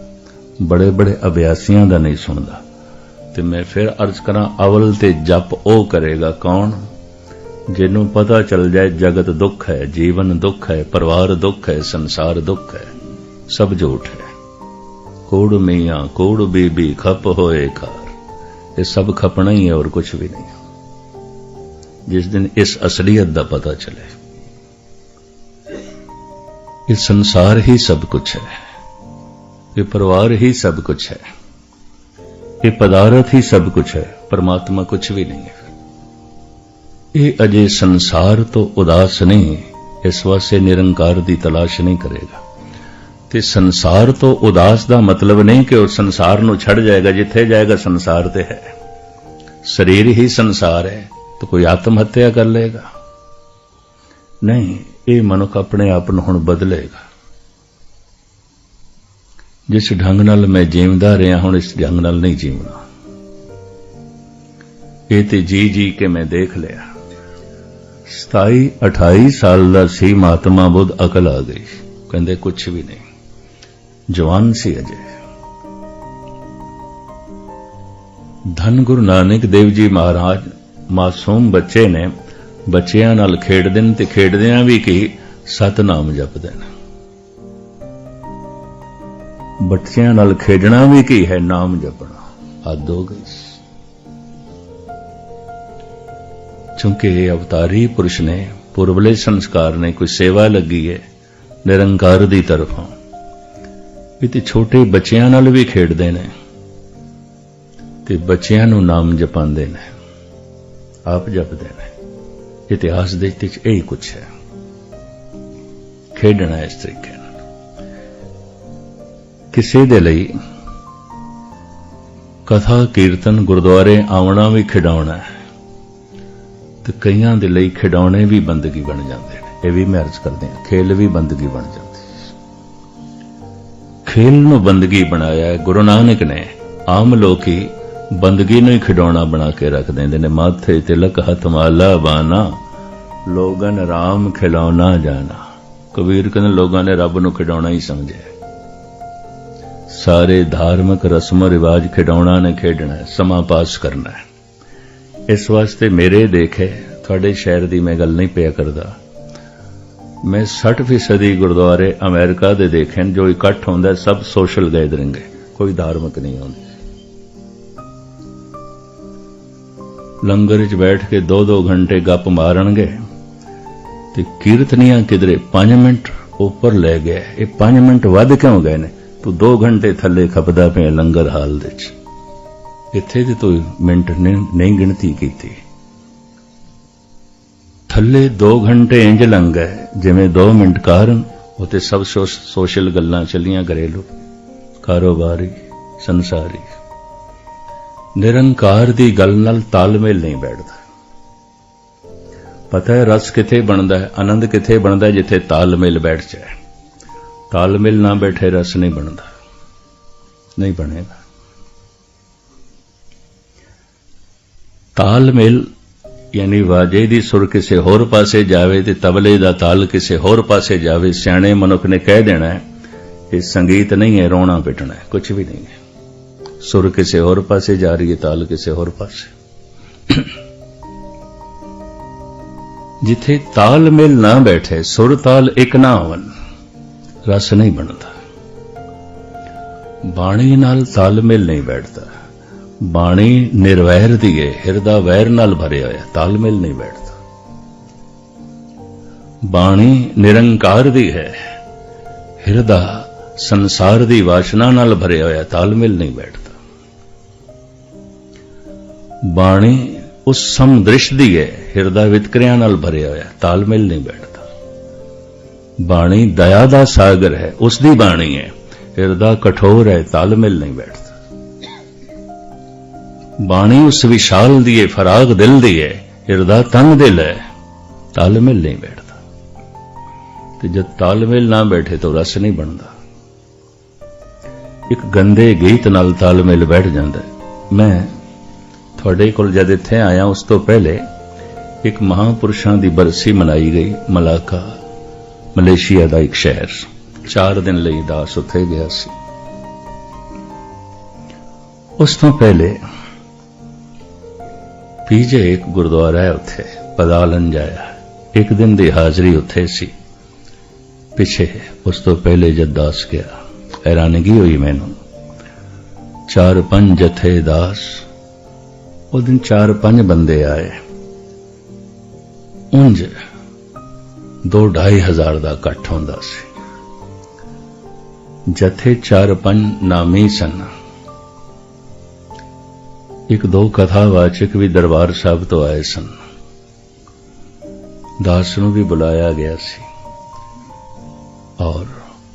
ਬੜੇ ਬੜੇ ਅਭਿਆਸੀਆਂ ਦਾ ਨਹੀਂ ਸੁਣਦਾ। ਤੇ ਮੈਂ ਫਿਰ ਅਰਜ਼ ਕਰਾਂ, ਅਵਲ ਤੇ ਜਪ ਉਹ ਕਰੇਗਾ ਕੌਣ? ਜਿਹਨੂੰ ਪਤਾ ਚੱਲ ਜਾਏ ਜਗਤ ਦੁੱਖ ਹੈ, ਜੀਵਨ ਦੁੱਖ ਹੈ, ਪਰਿਵਾਰ ਦੁੱਖ ਹੈ, ਸੰਸਾਰ ਦੁੱਖ ਹੈ, ਸਭ ਝੂਠ ਹੈ। ਕੋੜ ਮੀਆਂ, ਕੋੜ ਬੀਬੀ, ਖਪ ਹੋਏ ਖਾਰ, ਇਹ ਸਭ ਖਪਣਾ ਹੀ ਹੈ ਔਰ ਕੁਝ ਵੀ ਨਹੀਂ। ਜਿਸ ਦਿਨ ਇਸ ਅਸਲੀਅਤ ਦਾ ਪਤਾ ਚਲੇ, ਇਹ ਸੰਸਾਰ ਹੀ ਸਭ ਕੁਝ ਹੈ, ਇਹ ਪਰਿਵਾਰ ਹੀ ਸਭ ਕੁਝ ਹੈ, ਇਹ ਪਦਾਰਥ ਹੀ ਸਭ ਕੁਝ ਹੈ, ਪਰਮਾਤਮਾ ਕੁਝ ਵੀ ਨਹੀਂ ਹੈ। ਇਹ ਅਜੇ ਸੰਸਾਰ ਤੋਂ ਉਦਾਸ ਨਹੀਂ, ਇਸ ਵਾਸਤੇ ਨਿਰੰਕਾਰ ਦੀ ਤਲਾਸ਼ ਨਹੀਂ ਕਰੇਗਾ। ਤੇ ਸੰਸਾਰ ਤੋਂ ਉਦਾਸ ਦਾ ਮਤਲਬ ਨਹੀਂ ਕਿ ਉਹ ਸੰਸਾਰ ਨੂੰ ਛੱਡ ਜਾਏਗਾ, ਜਿੱਥੇ ਜਾਏਗਾ ਸੰਸਾਰ ਤੇ ਹੈ। ਸਰੀਰ ਹੀ ਸੰਸਾਰ ਹੈ, ਤਾਂ ਕੋਈ ਆਤਮ ਹੱਤਿਆ ਕਰ ਲਏਗਾ? ਨਹੀਂ, ਇਹ ਮਨੁੱਖ ਆਪਣੇ ਆਪ ਨੂੰ ਹੁਣ ਬਦਲੇਗਾ। ਜਿਸ ਢੰਗ ਨਾਲ ਮੈਂ ਜੀਵਦਾ ਰਿਹਾ, ਹੁਣ ਇਸ ਢੰਗ ਨਾਲ ਨਹੀਂ ਜੀਵਣਾ ਇਹ ਤੇ ਜੀ ਜੀ ਕੇ ਮੈਂ ਦੇਖ ਲਿਆ। 27 28 ਸਾਲ ਦਾ ਸੀ, ਮਹਾਤਮਾ ਬੁੱਧ ਅਕਲ ਆ ਗਈ। ਕਹਿੰਦੇ ਕੁਝ ਵੀ ਨਹੀਂ। ਜਵਾਨ ਸੀ ਅਜੇ। ਧੰਨ ਗੁਰੂ ਨਾਨਕ ਦੇਵ ਜੀ ਮਹਾਰਾਜ, ਮਾਸੂਮ ਬੱਚੇ ਨੇ, ਬੱਚਿਆਂ ਨਾਲ ਖੇਡਦੇ ਨੇ ਤੇ ਖੇਡਦਿਆਂ ਵੀ ਕੀ ਸਤਨਾਮ ਜਪਦੇ ਨੇ। ਬੱਚਿਆਂ ਨਾਲ ਖੇਡਣਾ ਵੀ ਕੀ ਹੈ? ਨਾਮ ਜਪਣਾ। ਹੱਦ ਹੋ ਗਈ। ਚੁੰਕਿ ਇਹ ਅਵਤਾਰੀ ਪੁਰਸ਼ ਨੇ ਪੁਰਬਲੇ ਸੰਸਕਾਰ ਨੇ ਕੋਈ ਸੇਵਾ ਲੱਗੀ ਹੈ ਨਿਰੰਕਾਰ ਦੀ ਤਰਫੋਂ ਇਹ ਤੇ ਛੋਟੇ ਬੱਚਿਆਂ ਨਾਲ ਵੀ ਖੇਡਦੇ ਨੇ ਤੇ ਬੱਚਿਆਂ ਨੂੰ ਨਾਮ ਜਪਾਉਂਦੇ ਨੇ ਆਪ ਜਪਦੇ ਨੇ ਇਤਿਹਾਸ ਦੇ ਵਿੱਚ ਇਹ ਕੁਝ ਹੈ ਖੇਡਣਾ ਇਸ ਤਰੀਕੇ ਨਾਲ ਕਿਸੇ ਦੇ ਲਈ ਕਥਾ ਕੀਰਤਨ ਗੁਰਦੁਆਰੇ ਆਉਣਾ ਵੀ ਖਿਡਾਉਣਾ ਹੈ ਤੇ ਕਈਆਂ ਦੇ ਲਈ ਖਿਡੌਣੇ ਵੀ ਬੰਦਗੀ ਬਣ ਜਾਂਦੇ ਨੇ। ਇਹ ਵੀ ਮੈਂ ਅਰਜ਼ ਕਰਦੇ ਹਾਂ, ਖੇਲ ਵੀ ਬੰਦਗੀ ਬਣ ਜਾਂਦੀ ਖੇਲ ਨੂੰ ਬੰਦਗੀ ਬਣਾਇਆ ਹੈ, ਗੁਰੂ ਨਾਨਕ ਨੇ ਆਮ ਲੋਕੀ ਬੰਦਗੀ ਨੂੰ ਹੀ ਖਿਡੌਣਾ ਬਣਾ ਕੇ ਰੱਖ ਦਿੰਦੇ ਨੇ, ਮਾਥੇ ਤਿਲਕ ਹੱਥ ਮਾਲਾ ਬਾਨਾ, ਲੋਗਨ ਰਾਮ ਖਿਲੌਣਾ ਜਾਣਾ। ਕਬੀਰ ਕਹਿੰਦੇ ਲੋਕਾਂ ਨੇ ਰੱਬ ਨੂੰ ਖਿਡੌਣਾ ਹੀ ਸਮਝਿਆ ਸਾਰੇ ਧਾਰਮਿਕ ਰਸਮ ਰਿਵਾਜ ਖਿਡੌਣਾ ਨੇ ਖੇਡਣਾ ਹੈ, ਸਮਾਂ ਪਾਸ ਕਰਨਾ ਹੈ। ਇਸ ਵਾਸਤੇ ਮੇਰੇ ਦੇਖੇ ਤੁਹਾਡੇ ਸ਼ਹਿਰ ਦੀ ਮੈਂ ਗੱਲ ਨਹੀਂ ਪਿਆ ਕਰਦਾ। ਮੈਂ 60% ਗੁਰਦੁਆਰੇ ਅਮਰੀਕਾ ਦੇ ਦੇਖੇ ਜੋ ਇਕੱਠ ਹੁੰਦਾ, ਸਭ ਸੋਸ਼ਲ ਗੈਦਰਿੰਗ ਹੈ। ਕੋਈ ਧਾਰਮਿਕ ਨਹੀਂ ਹੁੰਦੀ ਲੰਗਰ 'ਚ ਬੈਠ ਕੇ 2-2 ਘੰਟੇ ਗੱਪ ਮਾਰਨਗੇ, ਤੇ ਕੀਰਤਨੀਆਂ ਕਿਧਰੇ 5 ਮਿੰਟ ਉੱਪਰ ਲੈ ਗਿਆ। ਇਹ 5 ਮਿੰਟ ਵੱਧ ਕਿਉਂ ਗਏ ਨੇ? ਤੂੰ 2 ਘੰਟੇ ਥੱਲੇ ਖਪਦਾ ਪਿਆ ਲੰਗਰ ਹਾਲ ਦੇ ਚ ਇੱਥੇ ਤੇ ਤੂੰ ਮਿੰਟ ਨੇ- ਨਹੀਂ ਗਿਣਤੀ ਕੀਤੀ। ਥੱਲੇ 2 ਘੰਟੇ ਇੰਜ ਲੰਘ ਗਏ ਜਿਵੇਂ 2 ਮਿੰਟ ਕਾਰਨ ਉਤੇ ਸਭ ਸੋ- ਸੋਸ਼ਲ ਗੱਲਾਂ ਚੱਲੀਆਂ ਘਰੇਲੂ। ਕਾਰੋਬਾਰੀ, ਸੰਸਾਰੀ। ਨਿਰੰਕਾਰ ਦੀ ਗੱਲ ਨਾਲ ਤਾਲਮੇਲ ਨਹੀਂ ਬੈਠਦਾ। ਪਤਾ ਹੈ ਰਸ ਕਿੱਥੇ ਬਣਦਾ ਹੈ, ਆਨੰਦ ਕਿੱਥੇ ਬਣਦਾ ਹੈ, ਜਿੱਥੇ ਤਾਲਮੇਲ ਬੈਠ ਜਾਏ। ਤਾਲਮੇਲ ਨਾ ਬੈਠੇ ਰਸ ਨਹੀਂ ਬਣਦਾ। ਨਹੀਂ ਬਣੇਗਾ। ਤਾਲਮੇਲ, ਯਾਨੀ ਵਾਜੇ ਦੀ ਸੁਰ ਕਿਸੇ ਹੋਰ ਪਾਸੇ ਜਾਵੇ ਤੇ ਤਬਲੇ ਦਾ ਤਾਲ ਕਿਸੇ ਹੋਰ ਪਾਸੇ ਜਾਵੇ, ਸਿਆਣੇ ਮਨੁੱਖ ਨੇ ਕਹਿ ਦੇਣਾ ਹੈ, ਇਹ ਸੰਗੀਤ ਨਹੀਂ ਹੈ, ਰੋਣਾ ਪਿਟਣਾ ਹੈ ਕੁਝ ਵੀ ਨਹੀਂ ਹੈ। ਸੁਰ ਕਿਸੇ ਹੋਰ ਪਾਸੇ ਜਾ ਰਹੀ ਹੈ, ਤਾਲ ਕਿਸੇ ਹੋਰ ਪਾਸੇ। ਜਿੱਥੇ ਤਾਲਮੇਲ ਨਾ ਬੈਠੇ, ਸੁਰ ਤਾਲ ਇੱਕ ਨਾ ਹੋਵਨ ਰਸ ਨਹੀਂ ਬਣਦਾ। ਬਾਣੀ ਨਾਲ ਤਾਲਮੇਲ ਨਹੀਂ ਬੈਠਦਾ। ਬਾਣੀ ਨਿਰਵੈਰ ਦੀ ਹੈ ਹਿਰਦਾ ਵੈਰ ਨਾਲ ਭਰਿਆ ਹੋਇਆ, ਤਾਲਮੇਲ ਨਹੀਂ ਬੈਠਦਾ। ਬਾਣੀ ਨਿਰੰਕਾਰ ਦੀ ਹੈ, ਹਿਰਦਾ ਸੰਸਾਰ ਦੀ ਵਾਸ਼ਨਾ ਨਾਲ ਭਰਿਆ ਹੋਇਆ, ਤਾਲਮੇਲ ਨਹੀਂ ਬੈਠਦਾ। ਬਾਣੀ ਉਸ ਸਮਦ੍ਰਿਸ਼ ਦੀ ਹੈ ਹਿਰਦਾ ਵਿਤਕਰਿਆਂ ਨਾਲ ਭਰਿਆ ਹੋਇਆ, ਤਾਲਮੇਲ ਨਹੀਂ ਬੈਠਦਾ। ਬਾਣੀ ਦਇਆ ਦਾ ਸਾਗਰ ਹੈ, ਉਸ ਦੀ ਬਾਣੀ ਹੈ ਹਿਰਦਾ ਕਠੋਰ ਹੈ, ਤਾਲਮੇਲ ਨਹੀਂ ਬੈਠਦਾ। ਬਾਣੀ ਉਸ ਵਿਸ਼ਾਲ ਦੀ ਹੈ ਫਰਾਗ ਦਿਲ ਦੀ ਹੈ ਹਿਰਦਾ ਤੰਗ ਦਿਲ ਹੈ, ਤਾਲਮੇਲ ਨਹੀਂ ਬੈਠਦਾ। ਤੇ ਜਦ ਤਾਲਮੇਲ ਨਾ ਬੈਠੇ ਤਾਂ ਰਸ ਨਹੀਂ ਬਣਦਾ। ਇੱਕ ਗੰਦੇ ਗੀਤ ਨਾਲ ਤਾਲਮੇਲ ਬੈਠ ਜਾਂਦਾ ਮੈਂ ਤੁਹਾਡੇ ਕੋਲ ਜਦ ਇੱਥੇ ਆਇਆ, ਉਸ ਤੋਂ ਪਹਿਲੇ ਇੱਕ ਮਹਾਪੁਰਸ਼ਾਂ ਦੀ ਬਰਸੀ ਮਨਾਈ ਗਈ, ਮਲਾਕਾ, ਮਲੇਸ਼ੀਆ ਦਾ ਇੱਕ ਸ਼ਹਿਰ 4 ਦਿਨ ਲਈ ਦਾਸ ਉੱਥੇ ਗਿਆ ਸੀ। ਉਸ ਤੋਂ ਪਹਿਲੇ ਪੀਜੇ ਇੱਕ ਗੁਰਦੁਆਰਾ ਹੈ ਉੱਥੇ ਪਦਾਲਨ ਜਾਇਆ ਇੱਕ ਦਿਨ ਦੀ ਹਾਜ਼ਰੀ ਉੱਥੇ ਸੀ। ਪਿਛੇ ਉਸ ਤੋਂ ਪਹਿਲੇ ਜਦ ਦਾਸ ਗਿਆ। ਹੈਰਾਨਗੀ ਹੋਈ ਮੈਨੂੰ। ਚਾਰ ਪੰਜ ਜਥੇ ਦਾਸ, ਉਹ ਦਿਨ ਚਾਰ ਪੰਜ ਬੰਦੇ ਆਏ। ਉਂਝ ਦੋ ਢਾਈ ਹਜ਼ਾਰ ਦਾ ਇਕੱਠ ਹੁੰਦਾ ਸੀ। ਜਥੇ ਚਾਰ ਪੰਜ ਨਾਮੀ ਸਨ। ਇੱਕ ਦੋ ਕਥਾ ਵਾਚਕ ਵੀ ਦਰਬਾਰ ਸਾਹਿਬ ਤੋਂ ਆਏ ਸਨ। ਦਾਸ ਨੂੰ ਵੀ ਬੁਲਾਇਆ ਗਿਆ ਸੀ। ਔਰ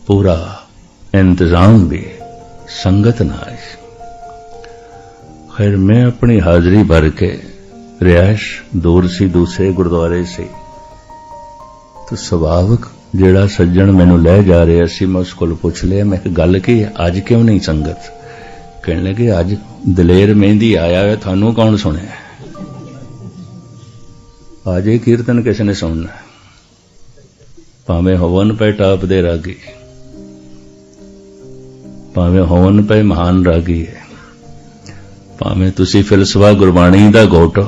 ਪੂਰਾ ਇੰਤਜ਼ਾਮ ਵੀ ਸੰਗਤ ਨਾਲ ਖੈਰ, ਮੈਂ ਆਪਣੀ ਹਾਜ਼ਰੀ ਭਰ ਕੇ ਰਿਆਸ਼ ਦੂਰ ਸੀ, ਦੂਸਰੇ ਗੁਰਦੁਆਰੇ ਸੀ। ਤਾਂ ਸੁਭਾਵਕ ਜਿਹੜਾ ਸੱਜਣ ਮੈਨੂੰ ਲੈ ਜਾ ਰਿਹਾ ਸੀ, ਮੈਂ ਉਸ ਕੋਲ ਪੁੱਛ ਲਿਆ, ਮੈਂ ਗੱਲ ਕੀ ਅੱਜ ਕਿਉਂ ਨਹੀਂ ਸੰਗਤ? ਕਹਿਣ ਲੱਗੇ, ਅੱਜ ਦਲੇਰ ਮਹਿੰਦੀ ਆਇਆ ਹੋਇਆ ਤੁਹਾਨੂੰ ਕੌਣ ਸੁਣਿਆ? ਅੱਜ ਇਹ ਕੀਰਤਨ ਕਿਸ ਨੇ ਸੁਣਨਾ? ਭਾਵੇਂ ਹਵਨ ਪੈ ਟਾਪ ਦੇ ਰਾਗੀ, ਭਾਵੇਂ ਹਵਨ ਪੈ ਮਹਾਨ ਰਾਗੀ ਹੈ, ਭਾਵੇਂ ਤੁਸੀਂ ਫਿਲਸਫਾ ਗੁਰਬਾਣੀ ਦਾ ਘੋਟੋ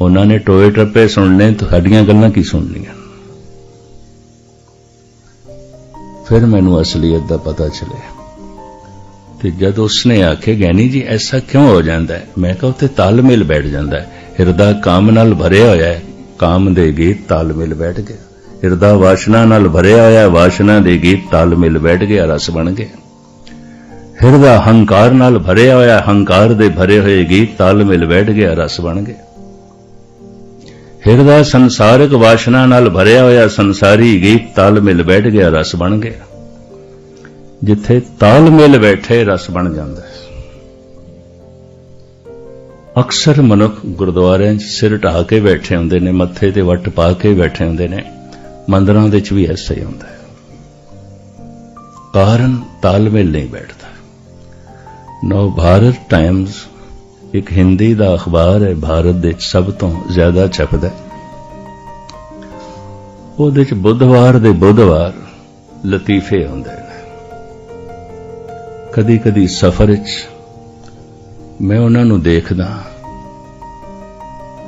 ਉਹਨਾਂ ਨੇ ਟੋਏ ਟੱਪੇ ਸੁਣਨੇ, ਤੁਹਾਡੀਆਂ ਗੱਲਾਂ ਕੀ ਸੁਣਨੀਆਂ? ਫਿਰ ਮੈਨੂੰ ਅਸਲੀਅਤ ਦਾ ਪਤਾ ਚੱਲਿਆ। ਤੇ ਜਦ ਉਸਨੇ ਆਖੇ ਗੈਨੀ ਜੀ, ਐਸਾ ਕਿਉਂ ਹੋ ਜਾਂਦਾ ਹੈ? ਮੈਂ ਕਿਹਾ, ਉੱਥੇ ਤਾਲਮੇਲ ਬੈਠ ਜਾਂਦਾ ਹੈ। ਹਿਰਦਾ ਕਾਮ ਨਾਲ ਭਰਿਆ ਹੋਇਆ ਹੈ। ਕਾਮ ਦੇ ਗੀਤ ਤਾਲਮੇਲ ਬੈਠ ਗਿਆ। ਹਿਰਦਾ ਵਾਸ਼ਨਾ ਨਾਲ ਭਰਿਆ ਹੋਇਆ ਹੈ। ਵਾਸ਼ਨਾ ਦੇ ਗੀਤ ਤਾਲਮੇਲ ਬੈਠ ਗਿਆ। ਰਸ ਬਣ ਗਿਆ। ਹਿਰਦਾ ਹੰਕਾਰ ਨਾਲ ਭਰਿਆ ਹੋਇਆ ਹੰਕਾਰ ਦੇ ਭਰੇ ਹੋਏ ਗੀਤ ਤਾਲਮੇਲ ਬੈਠ ਗਿਆ। ਰਸ ਬਣ ਗਿਆ। ਹਿਰਦਾ ਸੰਸਾਰਿਕ ਵਾਸ਼ਨਾ ਨਾਲ ਭਰਿਆ ਹੋਇਆ ਸੰਸਾਰੀ ਗੀਤ ਤਾਲਮੇਲ ਬੈਠ ਗਿਆ। ਰਸ ਬਣ ਗਿਆ। ਜਿੱਥੇ ਤਾਲਮੇਲ ਬੈਠੇ, ਰਸ ਬਣ ਜਾਂਦਾ ਹੈ। ਅਕਸਰ ਮਨੁੱਖ ਗੁਰਦੁਆਰਿਆਂ 'ਚ ਸਿਰ ਢਾ ਕੇ ਬੈਠੇ ਹੁੰਦੇ ਨੇ, ਮੱਥੇ ਤੇ ਵੱਟ ਪਾ ਕੇ ਬੈਠੇ ਹੁੰਦੇ ਨੇ। ਮੰਦਰਾਂ ਦੇ 'ਚ ਵੀ ਐਸਾ ਹੀ ਹੁੰਦਾ ਹੈ। ਕਾਰਨ ਤਾਲਮੇਲ ਨਹੀਂ ਬੈਠਦਾ। ਨਵ ਭਾਰਤ ਟਾਈਮਜ਼, ਇੱਕ ਹਿੰਦੀ ਦਾ ਅਖਬਾਰ ਹੈ, ਭਾਰਤ ਦੇ ਸਭ ਤੋਂ ਜ਼ਿਆਦਾ ਛਪਦਾ ਉਹਦੇ ਚ ਬੁੱਧਵਾਰ ਦੇ ਬੁੱਧਵਾਰ ਲਤੀਫੇ ਹੁੰਦੇ ਕਦੀ ਕਦੀ ਸਫ਼ਰ ਵਿੱਚ ਮੈਂ ਉਹਨਾਂ ਨੂੰ ਦੇਖਦਾ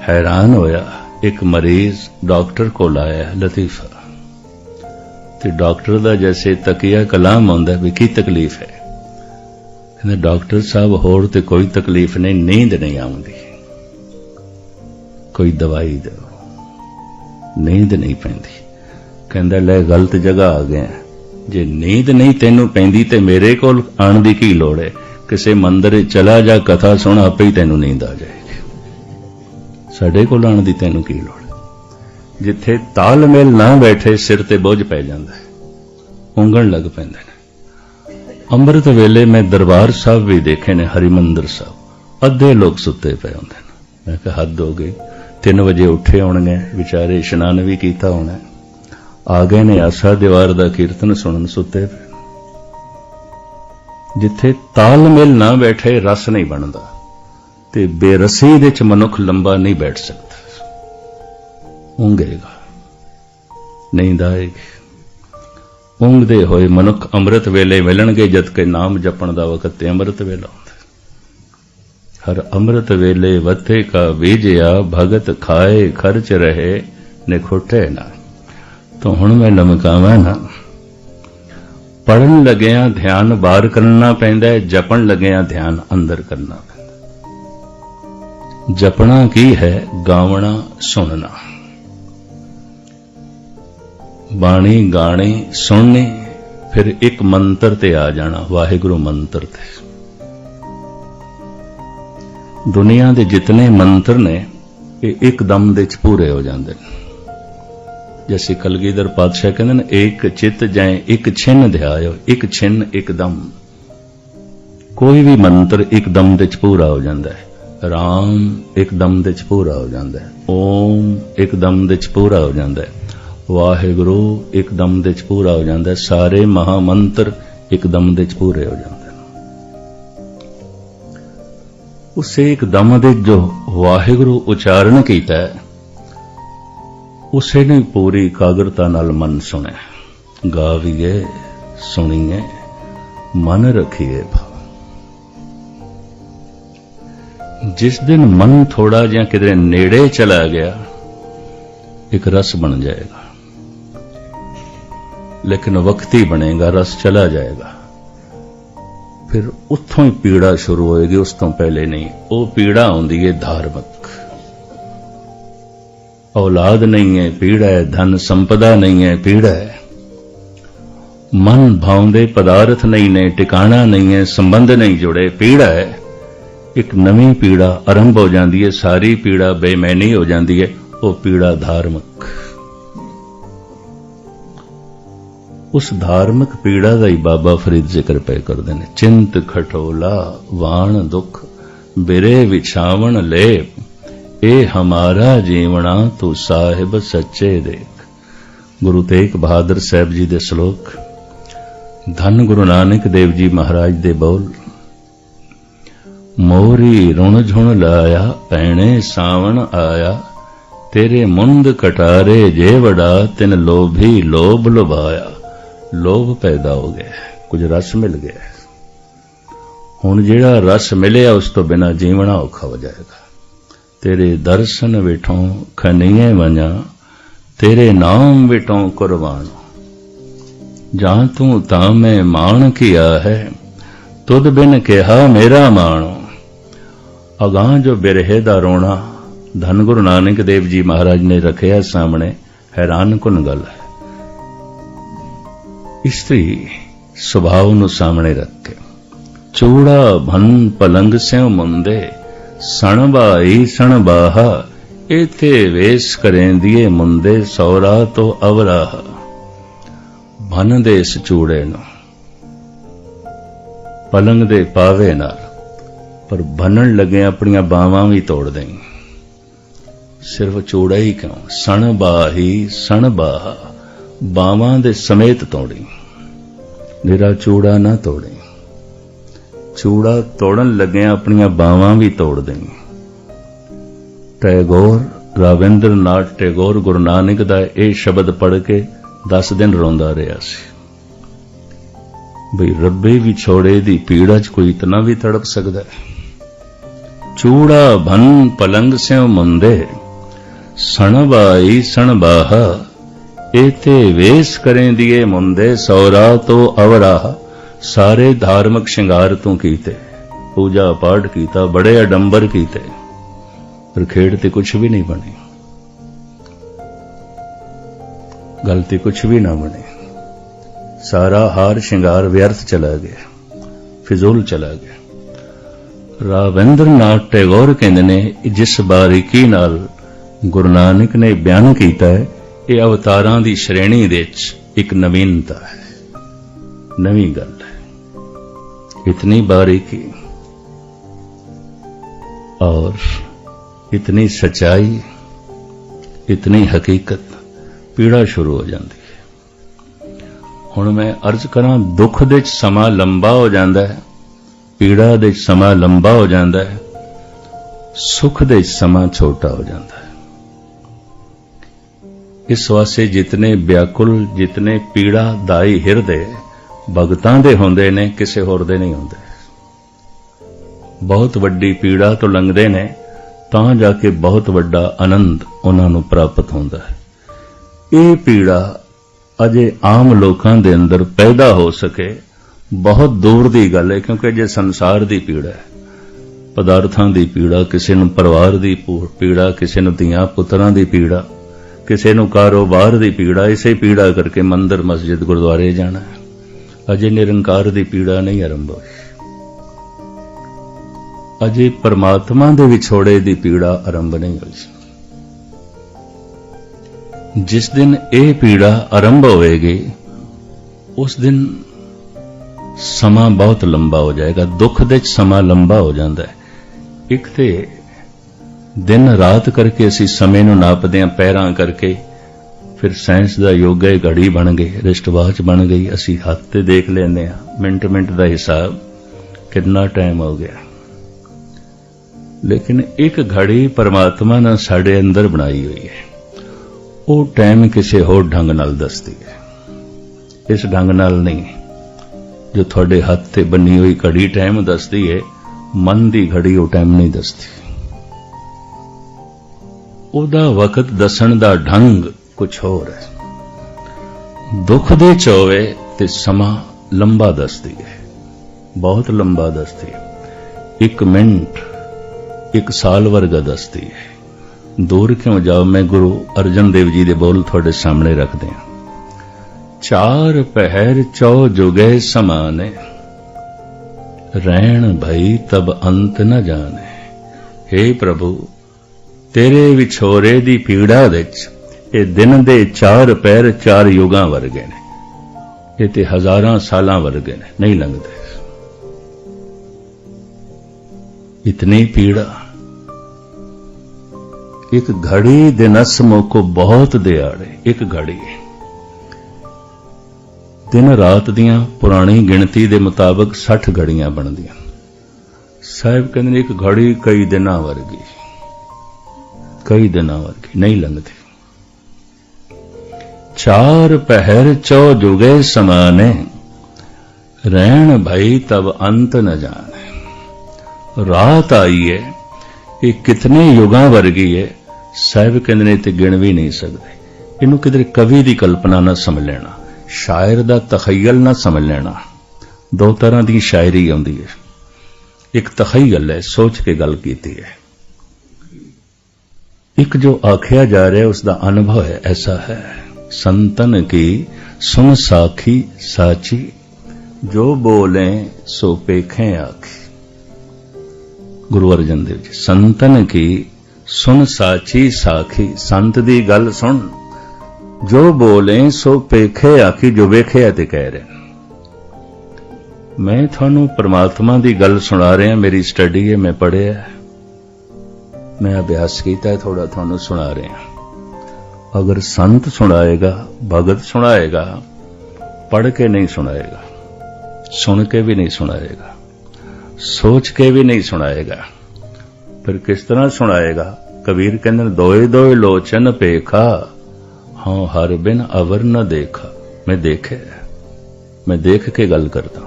ਹੈਰਾਨ ਹੋਇਆ, ਇੱਕ ਮਰੀਜ਼ ਡਾਕਟਰ ਕੋਲ ਆਇਆ, ਲਤੀਫਾ। ਤੇ ਡਾਕਟਰ ਦਾ ਜੈਸੇ ਤਕੀਆ ਕਲਾਮ ਆਉਂਦਾ ਵੀ ਕੀ ਤਕਲੀਫ ਹੈ? ਕਹਿੰਦਾ, ਡਾਕਟਰ ਸਾਹਿਬ, ਹੋਰ ਤੇ ਕੋਈ ਤਕਲੀਫ ਨਹੀਂ, ਨੀਂਦ ਨਹੀਂ ਆਉਂਦੀ। ਕੋਈ ਦਵਾਈ ਦਿਓ। ਨੀਂਦ ਨਹੀਂ ਪੈਂਦੀ। ਕਹਿੰਦਾ, ਲੈ, ਗਲਤ ਜਗ੍ਹਾ ਆ ਗਏ ਜੇ ਨੀਂਦ ਨਹੀਂ ਤੈਨੂੰ ਪੈਂਦੀ ਤੇ ਮੇਰੇ ਕੋਲ ਆਣ ਦੀ ਕੀ ਲੋੜ ਹੈ? ਕਿਸੇ ਮੰਦਰ ਚਲਾ ਜਾ, ਕਥਾ ਸੁਣ, ਆਪੇ ਹੀ ਤੈਨੂੰ ਨੀਂਦ ਆ ਜਾਏਗੀ। ਸਾਡੇ ਕੋਲ ਆਣ ਦੀ ਤੈਨੂੰ ਕੀ ਲੋੜ ਜਿੱਥੇ ਤਾਲਮੇਲ ਨਾ ਬੈਠੇ, ਸਿਰ ਤੇ ਬੋਝ ਪੈ ਜਾਂਦਾ ਹੈ। ਉਂਗਣ ਲੱਗ ਪੈਂਦੇ ਨੇ। ਅੰਮ੍ਰਿਤ ਵੇਲੇ ਮੈਂ ਦਰਬਾਰ ਸਾਹਿਬ ਵੀ ਦੇਖੇ ਨੇ, ਹਰਿਮੰਦਰ ਸਾਹਿਬ। ਅੱਧੇ ਲੋਕ ਸੁੱਤੇ ਪਏ ਹੁੰਦੇ ਨੇ। ਮੈਂ ਕਿਹਾ, ਹੱਦ ਹੋ ਗਈ। 3 ਵਜੇ ਉੱਠੇ ਹੋਣਗੇ। ਵਿਚਾਰੇ ਇਸ਼ਨਾਨ ਵੀ ਕੀਤਾ ਹੋਣਾ ਆ ਗਏ ਨੇ ਆਸਾ ਦੀਵਾਰ ਦਾ ਕੀਰਤਨ ਸੁਣਨ ਸੁੱਤੇ ਪਏ। ਜਿੱਥੇ ਤਾਲਮੇਲ ਨਾ ਬੈਠੇ ਰਸ ਨਹੀਂ ਬਣਦਾ ਤੇ ਬੇਰਸੀ ਦੇ ਚ ਮਨੁੱਖ ਲੰਬਾ ਨਹੀਂ ਬੈਠ ਸਕਦਾ। ਉਂਗੇਗਾ, ਨੀਂਦ ਆਏਗੀ। ਉਂਗਦੇ ਹੋਏ ਮਨੁੱਖ ਅੰਮ੍ਰਿਤ ਵੇਲੇ ਮਿਲਣਗੇ ਜਦ ਕਿ ਨਾਮ ਜਪਣ ਦਾ ਵਕਤ ਤੇ ਅੰਮ੍ਰਿਤ ਵੇਲਾ ਹਰ ਅੰਮ੍ਰਿਤ ਵੇਲੇ ਵਤੇ ਕਾ ਵੇਜਿਆ ਭਗਤ ਖਾਏ ਖਰਚ ਰਹੇ, ਨਿਖੋਟੇ ਨਾ ਤਾਂ ਹੁਣ ਮੈਂ ਲਮਕਾਵਾਂ ਨਾ। ਪੜਨ ਲੱਗਿਆਂ ਧਿਆਨ ਬਾਹਰ ਕਰਨਾ ਪੈਂਦਾ ਹੈ, ਜਪਣ ਲੱਗਿਆਂ ਧਿਆਨ ਅੰਦਰ ਕਰਨਾ ਪੈਂਦਾ। ਜਪਣਾ ਕੀ ਹੈ? ਗਾਵਣਾ, ਸੁਣਨਾ। ਬਾਣੀ ਗਾਣੇ, ਸੁਣਨੇ, ਫਿਰ ਇੱਕ ਮੰਤਰ ਤੇ ਆ ਜਾਣਾ, ਵਾਹਿਗੁਰੂ ਮੰਤਰ ਤੇ। ਦੁਨੀਆ ਦੇ ਜਿਤਨੇ ਮੰਤਰ ਨੇ, ਇਹ ਇੱਕਦਮ ਦੇ ਚ ਪੂਰੇ ਹੋ ਜਾਂਦੇ ਨੇ। ਜੈਸੇ ਕਲਗੀਧਰ ਪਾਤਸ਼ਾਹ ਕਹਿੰਦੇ ਨੇ ਇੱਕ ਚਿੱਤ ਜੈ ਇੱਕ ਛਿੰਨ ਧਿਆਇਓ ਇੱਕ ਛਿਨ ਇੱਕਦਮ ਕੋਈ ਵੀ ਮੰਤਰ ਇੱਕਦਮ ਦੇ ਚ ਪੂਰਾ ਹੋ ਜਾਂਦਾ ਹੈ ਰਾਮ ਇੱਕਦਮ ਦੇ ਚ ਪੂਰਾ ਹੋ ਜਾਂਦਾ ਹੈ ਓਮ ਇੱਕਦਮ ਦੇ ਚ ਪੂਰਾ ਹੋ ਜਾਂਦਾ ਹੈ ਵਾਹਿਗੁਰੂ ਇੱਕਦਮ ਦੇ ਚ ਪੂਰਾ ਹੋ ਜਾਂਦਾ ਹੈ ਸਾਰੇ ਮਹਾ ਮੰਤਰ ਇੱਕਦਮ ਦੇ ਚ ਪੂਰੇ ਹੋ ਜਾਂਦੇ ਨੇ ਉਸੇ ਇੱਕਦਮ ਦੇ ਜੋ ਵਾਹਿਗੁਰੂ ਉਚਾਰਨ ਕੀਤਾ ਹੈ ਉਸੇ ਨੇ ਪੂਰੀ ਇਕਾਗਰਤਾ ਨਾਲ ਮਨ ਸੁਣਿਆ। ਗਾਵੀਏ, ਸੁਣੀਏ, ਮਨ ਰੱਖੀਏ ਭਾਵ। ਜਿਸ ਦਿਨ ਮਨ ਥੋੜਾ ਜਿਹਾ ਕਿਤੇ ਨੇੜੇ ਚਲਾ ਗਿਆ, ਇੱਕ ਰਸ ਬਣ ਜਾਏਗਾ। ਲੇਕਿਨ ਵਕਤੀ ਬਣੇਗਾ, ਰਸ ਚਲਾ ਜਾਏਗਾ। ਫਿਰ ਉੱਥੋਂ ਹੀ ਪੀੜਾ ਸ਼ੁਰੂ ਹੋਏਗੀ, ਉਸ ਤੋਂ ਪਹਿਲੇ ਨਹੀਂ। ਉਹ ਪੀੜਾ ਆਉਂਦੀ ਹੈ ਧਾਰਮਿਕ। ਔਲਾਦ ਨਹੀਂ ਹੈ, ਪੀੜਾ ਹੈ, ਧਨ ਸੰਪਦਾ ਨਹੀਂ ਹੈ, ਪੀੜਾ ਹੈ। ਮਨ ਭਾਉਂਦੇ ਪਦਾਰਥ ਨਹੀਂ ਨੇ, ਟਿਕਾਣਾ ਨਹੀਂ ਹੈ, ਸੰਬੰਧ ਨਹੀਂ ਜੁੜੇ, ਪੀੜਾ ਹੈ। ਇੱਕ ਨਵੀਂ ਪੀੜਾ ਆਰੰਭ ਹੋ ਜਾਂਦੀ ਹੈ, ਸਾਰੀ ਪੀੜਾ ਬੇਮੈਨੀ ਹੋ ਜਾਂਦੀ ਹੈ, ਉਹ ਪੀੜਾ ਧਾਰਮਿਕ। ਉਸ ਧਾਰਮਿਕ ਪੀੜਾ ਦਾ ਹੀ ਬਾਬਾ ਫਰੀਦ ਜ਼ਿਕਰ ਪਏ ਕਰਦੇ ਨੇ, ਚਿੰਤ ਖਟੋਲਾ, ਵਾਣ ਦੁੱਖ, ਬਿਰੇ ਵਿਛਾਵਣ ਲੇਪ। ਇਹ ਹਮਾਰਾ ਜੀਵਣਾ ਤੂੰ ਸਾਹਿਬ ਸੱਚੇ ਦੇਖ। ਗੁਰੂ ਤੇਗ ਬਹਾਦਰ ਸਾਹਿਬ ਜੀ ਦੇ ਸ਼ਲੋਕ, ਧੰਨ ਗੁਰੂ ਨਾਨਕ ਦੇਵ ਜੀ ਮਹਾਰਾਜ ਦੇ ਬੋਲ। ਮੋਰੀ ਰੁਣ ਝੁਣ ਲਾਇਆ, ਪੈਣੇ ਸਾਵਣ ਆਇਆ, ਤੇਰੇ ਮੁੰਦ ਕਟਾਰੇ ਜੇ ਵੜਾ ਤਿਨ ਲੋਭੀ ਲੋਭ ਲੁਭਾਇਆ। ਲੋਭ ਪੈਦਾ ਹੋ ਗਿਆ, ਕੁਝ ਰਸ ਮਿਲ ਗਿਆ। ਹੁਣ ਜਿਹੜਾ ਰਸ ਮਿਲਿਆ, ਉਸ ਤੋਂ ਬਿਨਾ ਜੀਵਣਾ ਔਖਾ ਹੋ ਜਾਏਗਾ। ਤੇਰੇ ਦਰਸ਼ਨ ਵਿਠੋਂ ਖਨੀਏ ਵੰਜਾ ਤੇਰੇ ਨਾਮ ਵਿਟੋਂ ਕੁਰਬਾਨ। ਜਾਂ ਤੂੰ ਤਾਂ ਮੈਂ ਮਾਣ ਕੀਆ ਹੈ, ਤੁਧ ਬਿਨ ਕਿਹਾ ਮੇਰਾ ਮਾਣੋ। ਅਗਾਂ ਜੋ ਬਿਰਹੇ ਦਾ ਰੋਣਾ, ਧੰਨ ਗੁਰੂ ਨਾਨਕ ਦੇਵ ਜੀ ਮਹਾਰਾਜ ਨੇ ਰੱਖਿਆ ਸਾਹਮਣੇ, ਹੈਰਾਨ ਕੁਨ ਗੱਲ ਹੈ। ਇਸਤਰੀ ਸੁਭਾਅ ਨੂੰ ਸਾਹਮਣੇ ਰੱਖ ਕੇ, ਚੂੜਾ ਭਨ ਪਲੰਗ ਸਿਉ ਮੁੰਦੇ ਸਣ ਬਾਈ ਸਣ ਬਾਹਾ ਇਥੇ ਵੇਸ ਕਰੇਂਦੀਏ ਮੁੰਦੇ ਸੌਰਾ ਤੋਂ ਅਵਰਾਹ। ਭਨ ਦੇ ਇਸ ਚੂੜੇ ਨੂੰ ਪਲੰਗ ਦੇ ਪਾਵੇ ਨਾਲ, ਪਰ ਬੰਨਣ ਲੱਗੇ ਆਪਣੀਆਂ ਬਾਹਾਂ ਵੀ ਤੋੜ ਦੇਂ ਸਿਰਫ ਚੂੜਾ ਹੀ ਕਿਉਂ? ਸਣ ਬਾਹੀ ਸਣ ਬਾਹ ਬਾਹਾਂ ਦੇ ਸਮੇਤ ਤੋੜੀ। ਮੇਰਾ ਚੂੜਾ ਨਾ ਤੋੜੀ। ਚੂੜਾ ਤੋੜਨ ਲੱਗਿਆ ਆਪਣੀਆਂ ਬਾਹਾਂ ਵੀ ਤੋੜ ਦੇਂ ਟੈਗੋਰ, ਰਾਵਿੰਦਰਨਾਥ ਟੈਗੋਰ ਗੁਰੂ ਨਾਨਕ ਦਾ ਇਹ ਸ਼ਬਦ ਪੜ੍ਹ ਕੇ 10 ਦਿਨ ਰੋਂਦਾ ਰਿਹਾ ਸੀ। ਬਈ ਰੱਬੇ ਵੀ ਛੋੜੇ ਦੀ ਪੀੜਾ 'ਚ ਕੋਈ ਇਤਨਾ ਵੀ ਤੜਪ ਸਕਦਾ ਹੈ। ਚੂੜਾ ਭਨ ਪਲੰਗ ਸਿਉ ਮੁੰਦੇ ਸਣਬਾਈ ਬਾਈ ਸਣ ਬਾਹਾ ਇਤੇ ਵੇਸ ਕਰੇ ਦੀਏ ਮੁੰਦੇ, ਸੌਰਾ ਤੋ ਅਵਰਾਹਾ। ਸਾਰੇ ਧਾਰਮਿਕ ਸ਼ਿੰਗਾਰ ਤੋਂ ਕੀਤੇ। ਪੂਜਾ ਪਾਠ ਕੀਤਾ, ਬੜੇ ਅਡੰਬਰ ਕੀਤੇ। ਪਰ ਖੇਡ ਤੇ ਕੁਝ ਵੀ ਨਹੀਂ ਬਣੀ। ਗਲਤੀ ਕੁਝ ਵੀ ਨਾ ਬਣੇ। ਸਾਰਾ ਹਾਰ ਸ਼ਿੰਗਾਰ ਵਿਅਰਥ ਚਲਾ ਗਿਆ, ਫਿਜ਼ੂਲ ਚਲਾ ਗਿਆ। ਰਾਵਿੰਦਰ ਨਾਥ ਟੈਗੋਰ ਕਹਿੰਦੇ ਨੇ, ਜਿਸ ਬਾਰੀਕੀ ਨਾਲ ਗੁਰੂ ਨਾਨਕ ਨੇ ਬਿਆਨ ਕੀਤਾ ਹੈ, ਇਹ ਅਵਤਾਰਾਂ ਦੀ ਸ਼੍ਰੇਣੀ ਦੇ ਵਿੱਚ ਇੱਕ ਨਵੀਨਤਾ ਹੈ। ਨਵੀਂ ਗੱਲ। इतनी बारीकी और इतनी सच्चाई इतनी हकीकत ਪੀੜਾ ਸ਼ੁਰੂ ਹੋ ਜਾਂਦੀ ਹੈ ਹੁਣ ਮੈਂ ਅਰਜ਼ ਕਰਾਂ ਦੁੱਖ ਦੇ ਵਿੱਚ ਸਮਾਂ ਲੰਬਾ ਹੋ ਜਾਂਦਾ ਹੈ ਪੀੜਾ ਦੇ ਵਿੱਚ ਸਮਾਂ ਲੰਬਾ ਹੋ ਜਾਂਦਾ ਹੈ ਸੁਖ ਦੇ ਵਿੱਚ ਸਮਾਂ ਛੋਟਾ ਹੋ ਜਾਂਦਾ ਹੈ ਇਸ ਵਾਸਤੇ ਜਿਤਨੇ ਵਿਆਕੁਲ ਜਿਤਨੇ ਪੀੜਾ ਦਾਈ ਹਿਰਦੇ ਭਗਤਾਂ ਦੇ ਹੁੰਦੇ ਨੇ, ਕਿਸੇ ਹੋਰ ਦੇ ਨਹੀਂ ਹੁੰਦੇ। ਬਹੁਤ ਵੱਡੀ ਪੀੜਾ ਤੋਂ ਲੰਘਦੇ ਨੇ, ਤਾਂ ਜਾ ਕੇ ਬਹੁਤ ਵੱਡਾ ਆਨੰਦ ਉਹਨਾਂ ਨੂੰ ਪ੍ਰਾਪਤ ਹੁੰਦਾ ਹੈ। ਇਹ ਪੀੜਾ ਅਜੇ ਆਮ ਲੋਕਾਂ ਦੇ ਅੰਦਰ ਪੈਦਾ ਹੋ ਸਕੇ, ਬਹੁਤ ਦੂਰ ਦੀ ਗੱਲ ਹੈ, ਕਿਉਂਕਿ ਜੇ ਸੰਸਾਰ ਦੀ ਪੀੜਾ ਹੈ। ਪਦਾਰਥਾਂ ਦੀ ਪੀੜਾ, ਕਿਸੇ ਨੂੰ ਪਰਿਵਾਰ ਦੀ ਪੀੜਾ, ਕਿਸੇ ਨੂੰ ਧੀਆਂ ਪੁੱਤਰਾਂ ਦੀ ਪੀੜਾ, ਕਿਸੇ ਨੂੰ ਕਾਰੋਬਾਰ ਦੀ ਪੀੜਾ, ਇਸੇ ਪੀੜਾ ਕਰਕੇ ਮੰਦਰ, ਮਸਜਿਦ, ਗੁਰਦੁਆਰੇ ਜਾਣਾ ਅਜੇ ਨਿਰੰਕਾਰ ਦੀ ਪੀੜਾ ਨਹੀਂ ਆਰੰਭ ਹੋਈ। ਅਜੇ ਪਰਮਾਤਮਾ ਦੇ ਵਿਛੋੜੇ ਦੀ ਪੀੜਾ ਆਰੰਭ ਨਹੀਂ ਹੋਈ ਜਿਸ ਦਿਨ ਇਹ ਪੀੜਾ ਆਰੰਭ ਹੋਵੇਗੀ, ਉਸ ਦਿਨ ਸਮਾਂ ਬਹੁਤ ਲੰਬਾ ਹੋ ਜਾਏਗਾ। ਦੁੱਖ ਦੇ ਸਮਾਂ ਲੰਬਾ ਹੋ ਜਾਂਦਾ ਹੈ। ਇੱਕ ਤੇ ਦਿਨ ਰਾਤ ਕਰਕੇ ਅਸੀਂ ਸਮੇਂ ਨੂੰ ਨਾਪਦੇ ਹਾਂ, ਪੈਰਾਂ ਕਰਕੇ ਫਿਰ ਸਾਇੰਸ ਦਾ ਯੁੱਗ ਹੈ ਘੜੀ ਬਣ ਗਈ ਰਿਸ਼ਟਵਾਚ ਬਣ ਗਈ, ਅਸੀਂ ਹੱਥ ਤੇ ਦੇਖ ਲੈਂਦੇ ਹਾਂ। ਮਿੰਟ ਮਿੰਟ ਦਾ ਹਿਸਾਬ ਕਿੰਨਾ ਟਾਈਮ ਹੋ ਗਿਆ। ਲੇਕਿਨ ਇੱਕ ਘੜੀ ਪਰਮਾਤਮਾ ਨੇ ਸਾਡੇ ਅੰਦਰ ਬਣਾਈ ਹੋਈ ਹੈ। ਉਹ ਟਾਈਮ ਕਿਸੇ ਹੋਰ ਢੰਗ ਨਾਲ ਦੱਸਦੀ ਹੈ। ਇਸ ਢੰਗ ਨਾਲ ਨਹੀਂ, ਜੋ ਤੁਹਾਡੇ ਹੱਥ ਤੇ ਬੰਨੀ ਹੋਈ ਘੜੀ ਟਾਈਮ ਦੱਸਦੀ ਹੈ, ਮਨ ਦੀ ਘੜੀ ਉਹ ਟਾਈਮ ਨਹੀਂ ਦੱਸਦੀ। ਉਹਦਾ ਵਕਤ ਦੱਸਣ ਦਾ ਢੰਗ ਕੁਝ ਹੋਰ ਹੈ। ਦੁੱਖ ਦੇ ਚੋਵੇ ਤੇ ਸਮਾਂ ਲੰਬਾ ਦੱਸਦੀ ਹੈ। ਬਹੁਤ ਲੰਬਾ ਦੱਸਦੀ ਹੈ। ਇੱਕ ਮਿੰਟ, ਇੱਕ ਸਾਲ ਵਰਗਾ ਦੱਸਦੀ ਹੈ। ਦੂਰ ਕਿਉਂ ਜਾਓ? ਮੈਂ ਗੁਰੂ ਅਰਜਨ ਦੇਵ ਜੀ ਦੇ ਬੋਲ ਤੁਹਾਡੇ ਸਾਹਮਣੇ ਰੱਖਦੇ ਹਾਂ। ਚਾਰ ਪਹਿਰ ਚੌ ਜੁਗੇ ਸਮਾਨੇ। ਰਹਿਣ ਭਈ ਤਬ ਅੰਤ ਨ ਜਾਣੇ। हे ਪ੍ਰਭੂ, ਤੇਰੇ ਵਿਛੋਰੇ ਦੀ ਪੀੜਾ ਵਿੱਚ ਇਹ ਦਿਨ ਦੇ ਚਾਰ ਪੈਰ ਚਾਰ ਯੁਗਾਂ ਵਰਗੇ ਨੇ। ਇਹ ਤੇ ਹਜ਼ਾਰਾਂ ਸਾਲਾਂ ਵਰਗੇ ਨੇ, ਨਹੀਂ ਲੰਘਦੇ। ਇਤਨੀ ਪੀੜਾ। ਇੱਕ ਘੜੀ ਦੇ ਨਸਮੋ ਕੋ ਬਹੁਤ ਦਿਹਾੜੇ, ਇੱਕ ਘੜੀ। ਦਿਨ ਰਾਤ ਦੀਆਂ ਪੁਰਾਣੀ ਗਿਣਤੀ ਦੇ ਮੁਤਾਬਕ 60 ਘੜੀਆਂ ਬਣਦੀਆਂ। ਸਾਹਿਬ ਕਹਿੰਦੇ ਨੇ ਇੱਕ ਘੜੀ ਕਈ ਦਿਨਾਂ ਵਰਗੀ, ਕਈ ਦਿਨਾਂ ਵਰਗੀ, ਨਹੀਂ ਲੰਘਦੀ। ਚਾਰ ਪਹਿਰ ਚੌ ਜੁਗੇ ਸਮਾਨੇ। ਰਹਿਣ ਭਈ ਤਬ ਅੰਤ ਨ ਜਾਣੇ। ਰਾਤ ਆਈ ਹੈ ਇਹ ਕਿਤਨੇ ਯੁਗਾਂ ਵਰਗੀ ਹੈ ਸਾਹਿਬ ਕਹਿੰਦੇ ਨੇ ਤੇ ਗਿਣ ਵੀ ਨਹੀਂ ਸਕਦੇ। ਇਹਨੂੰ ਕਿਧਰੇ ਕਵੀ ਦੀ ਕਲਪਨਾ ਨਾ ਸਮਝ ਲੈਣਾ, ਸ਼ਾਇਰ ਦਾ ਤਖਯਲ ਨਾ ਸਮਝ ਲੈਣਾ। ਦੋ ਤਰ੍ਹਾਂ ਦੀ ਸ਼ਾਇਰੀ ਆਉਂਦੀ ਹੈ। ਇੱਕ ਤਖਯਲ ਹੈ, ਸੋਚ ਕੇ ਗੱਲ ਕੀਤੀ ਹੈ। ਇੱਕ ਜੋ ਆਖਿਆ ਜਾ ਰਿਹਾ ਉਸ ਦਾ ਅਨੁਭਵ ਹੈ, ਐਸਾ ਹੈ। ਸੰਤਨ ਕੀ ਸੁਨ ਸਾਖੀ ਸਾਚੀ, ਜੋ ਬੋਲੇ ਸੋ ਪੇਖੇ ਆਖੀ। ਗੁਰੂ ਅਰਜਨ ਦੇਵ ਜੀ, ਸੰਤਨ ਕੀ ਸੁਨ ਸਾਚੀ ਸਾਖੀ, ਸੰਤ ਦੀ ਗੱਲ ਸੁਣ। ਜੋ ਬੋਲੇ ਸੋ ਪੇਖੇ ਆਖੀ, ਜੋ ਵੇਖਿਆ ਤੇ ਕਹਿ ਰਹੇ। ਮੈਂ ਤੁਹਾਨੂੰ ਪ੍ਰਮਾਤਮਾ ਦੀ ਗੱਲ ਸੁਣਾ ਰਿਹਾ, ਮੇਰੀ ਸਟੱਡੀ ਹੈ, ਮੈਂ ਪੜ੍ਹਿਆ। ਮੈਂ ਅਭਿਆਸ ਕੀਤਾ ਥੋੜਾ ਤੁਹਾਨੂੰ ਸੁਣਾ ਰਿਹਾ। ਅਗਰ ਸੰਤ ਸੁਣਾਏਗਾ ਭਗਤ ਸੁਣਾਏਗਾ ਪੜ੍ਹ ਕੇ ਨਹੀਂ ਸੁਣਾਏਗਾ ਸੁਣ ਕੇ ਵੀ ਨਹੀਂ ਸੁਣਾਏਗਾ ਸੋਚ ਕੇ ਵੀ ਨਹੀਂ ਸੁਣਾਏਗਾ ਫਿਰ ਕਿਸ ਤਰ੍ਹਾਂ ਸੁਣਾਏਗਾ? ਕਬੀਰ ਕਹਿੰਦੇ ਨੇ, ਦੋਏ ਦੋਏ ਲੋਚਨ ਪੇਖਾ ਹਾਂ ਹਰ ਬਿਨ ਅਵਰ ਨ ਦੇਖਾ। ਮੈਂ ਦੇਖਿਆ ਮੈਂ ਦੇਖ ਕੇ ਗੱਲ ਕਰਦਾ।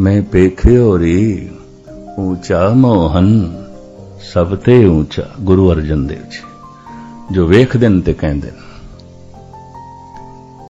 ਮੈਂ ਪੇਖਿਓ ਰੀ ਉੱਚਾ ਮੋਹਨ ਸਭ ਤੇ ਉੱਚਾ ਗੁਰੂ ਅਰਜਨ ਦੇਵ ਜੀ। ਜੋ ਵੇਖਦੇ ਨੇ ਤੇ ਕਹਿੰਦੇ ਨੇ।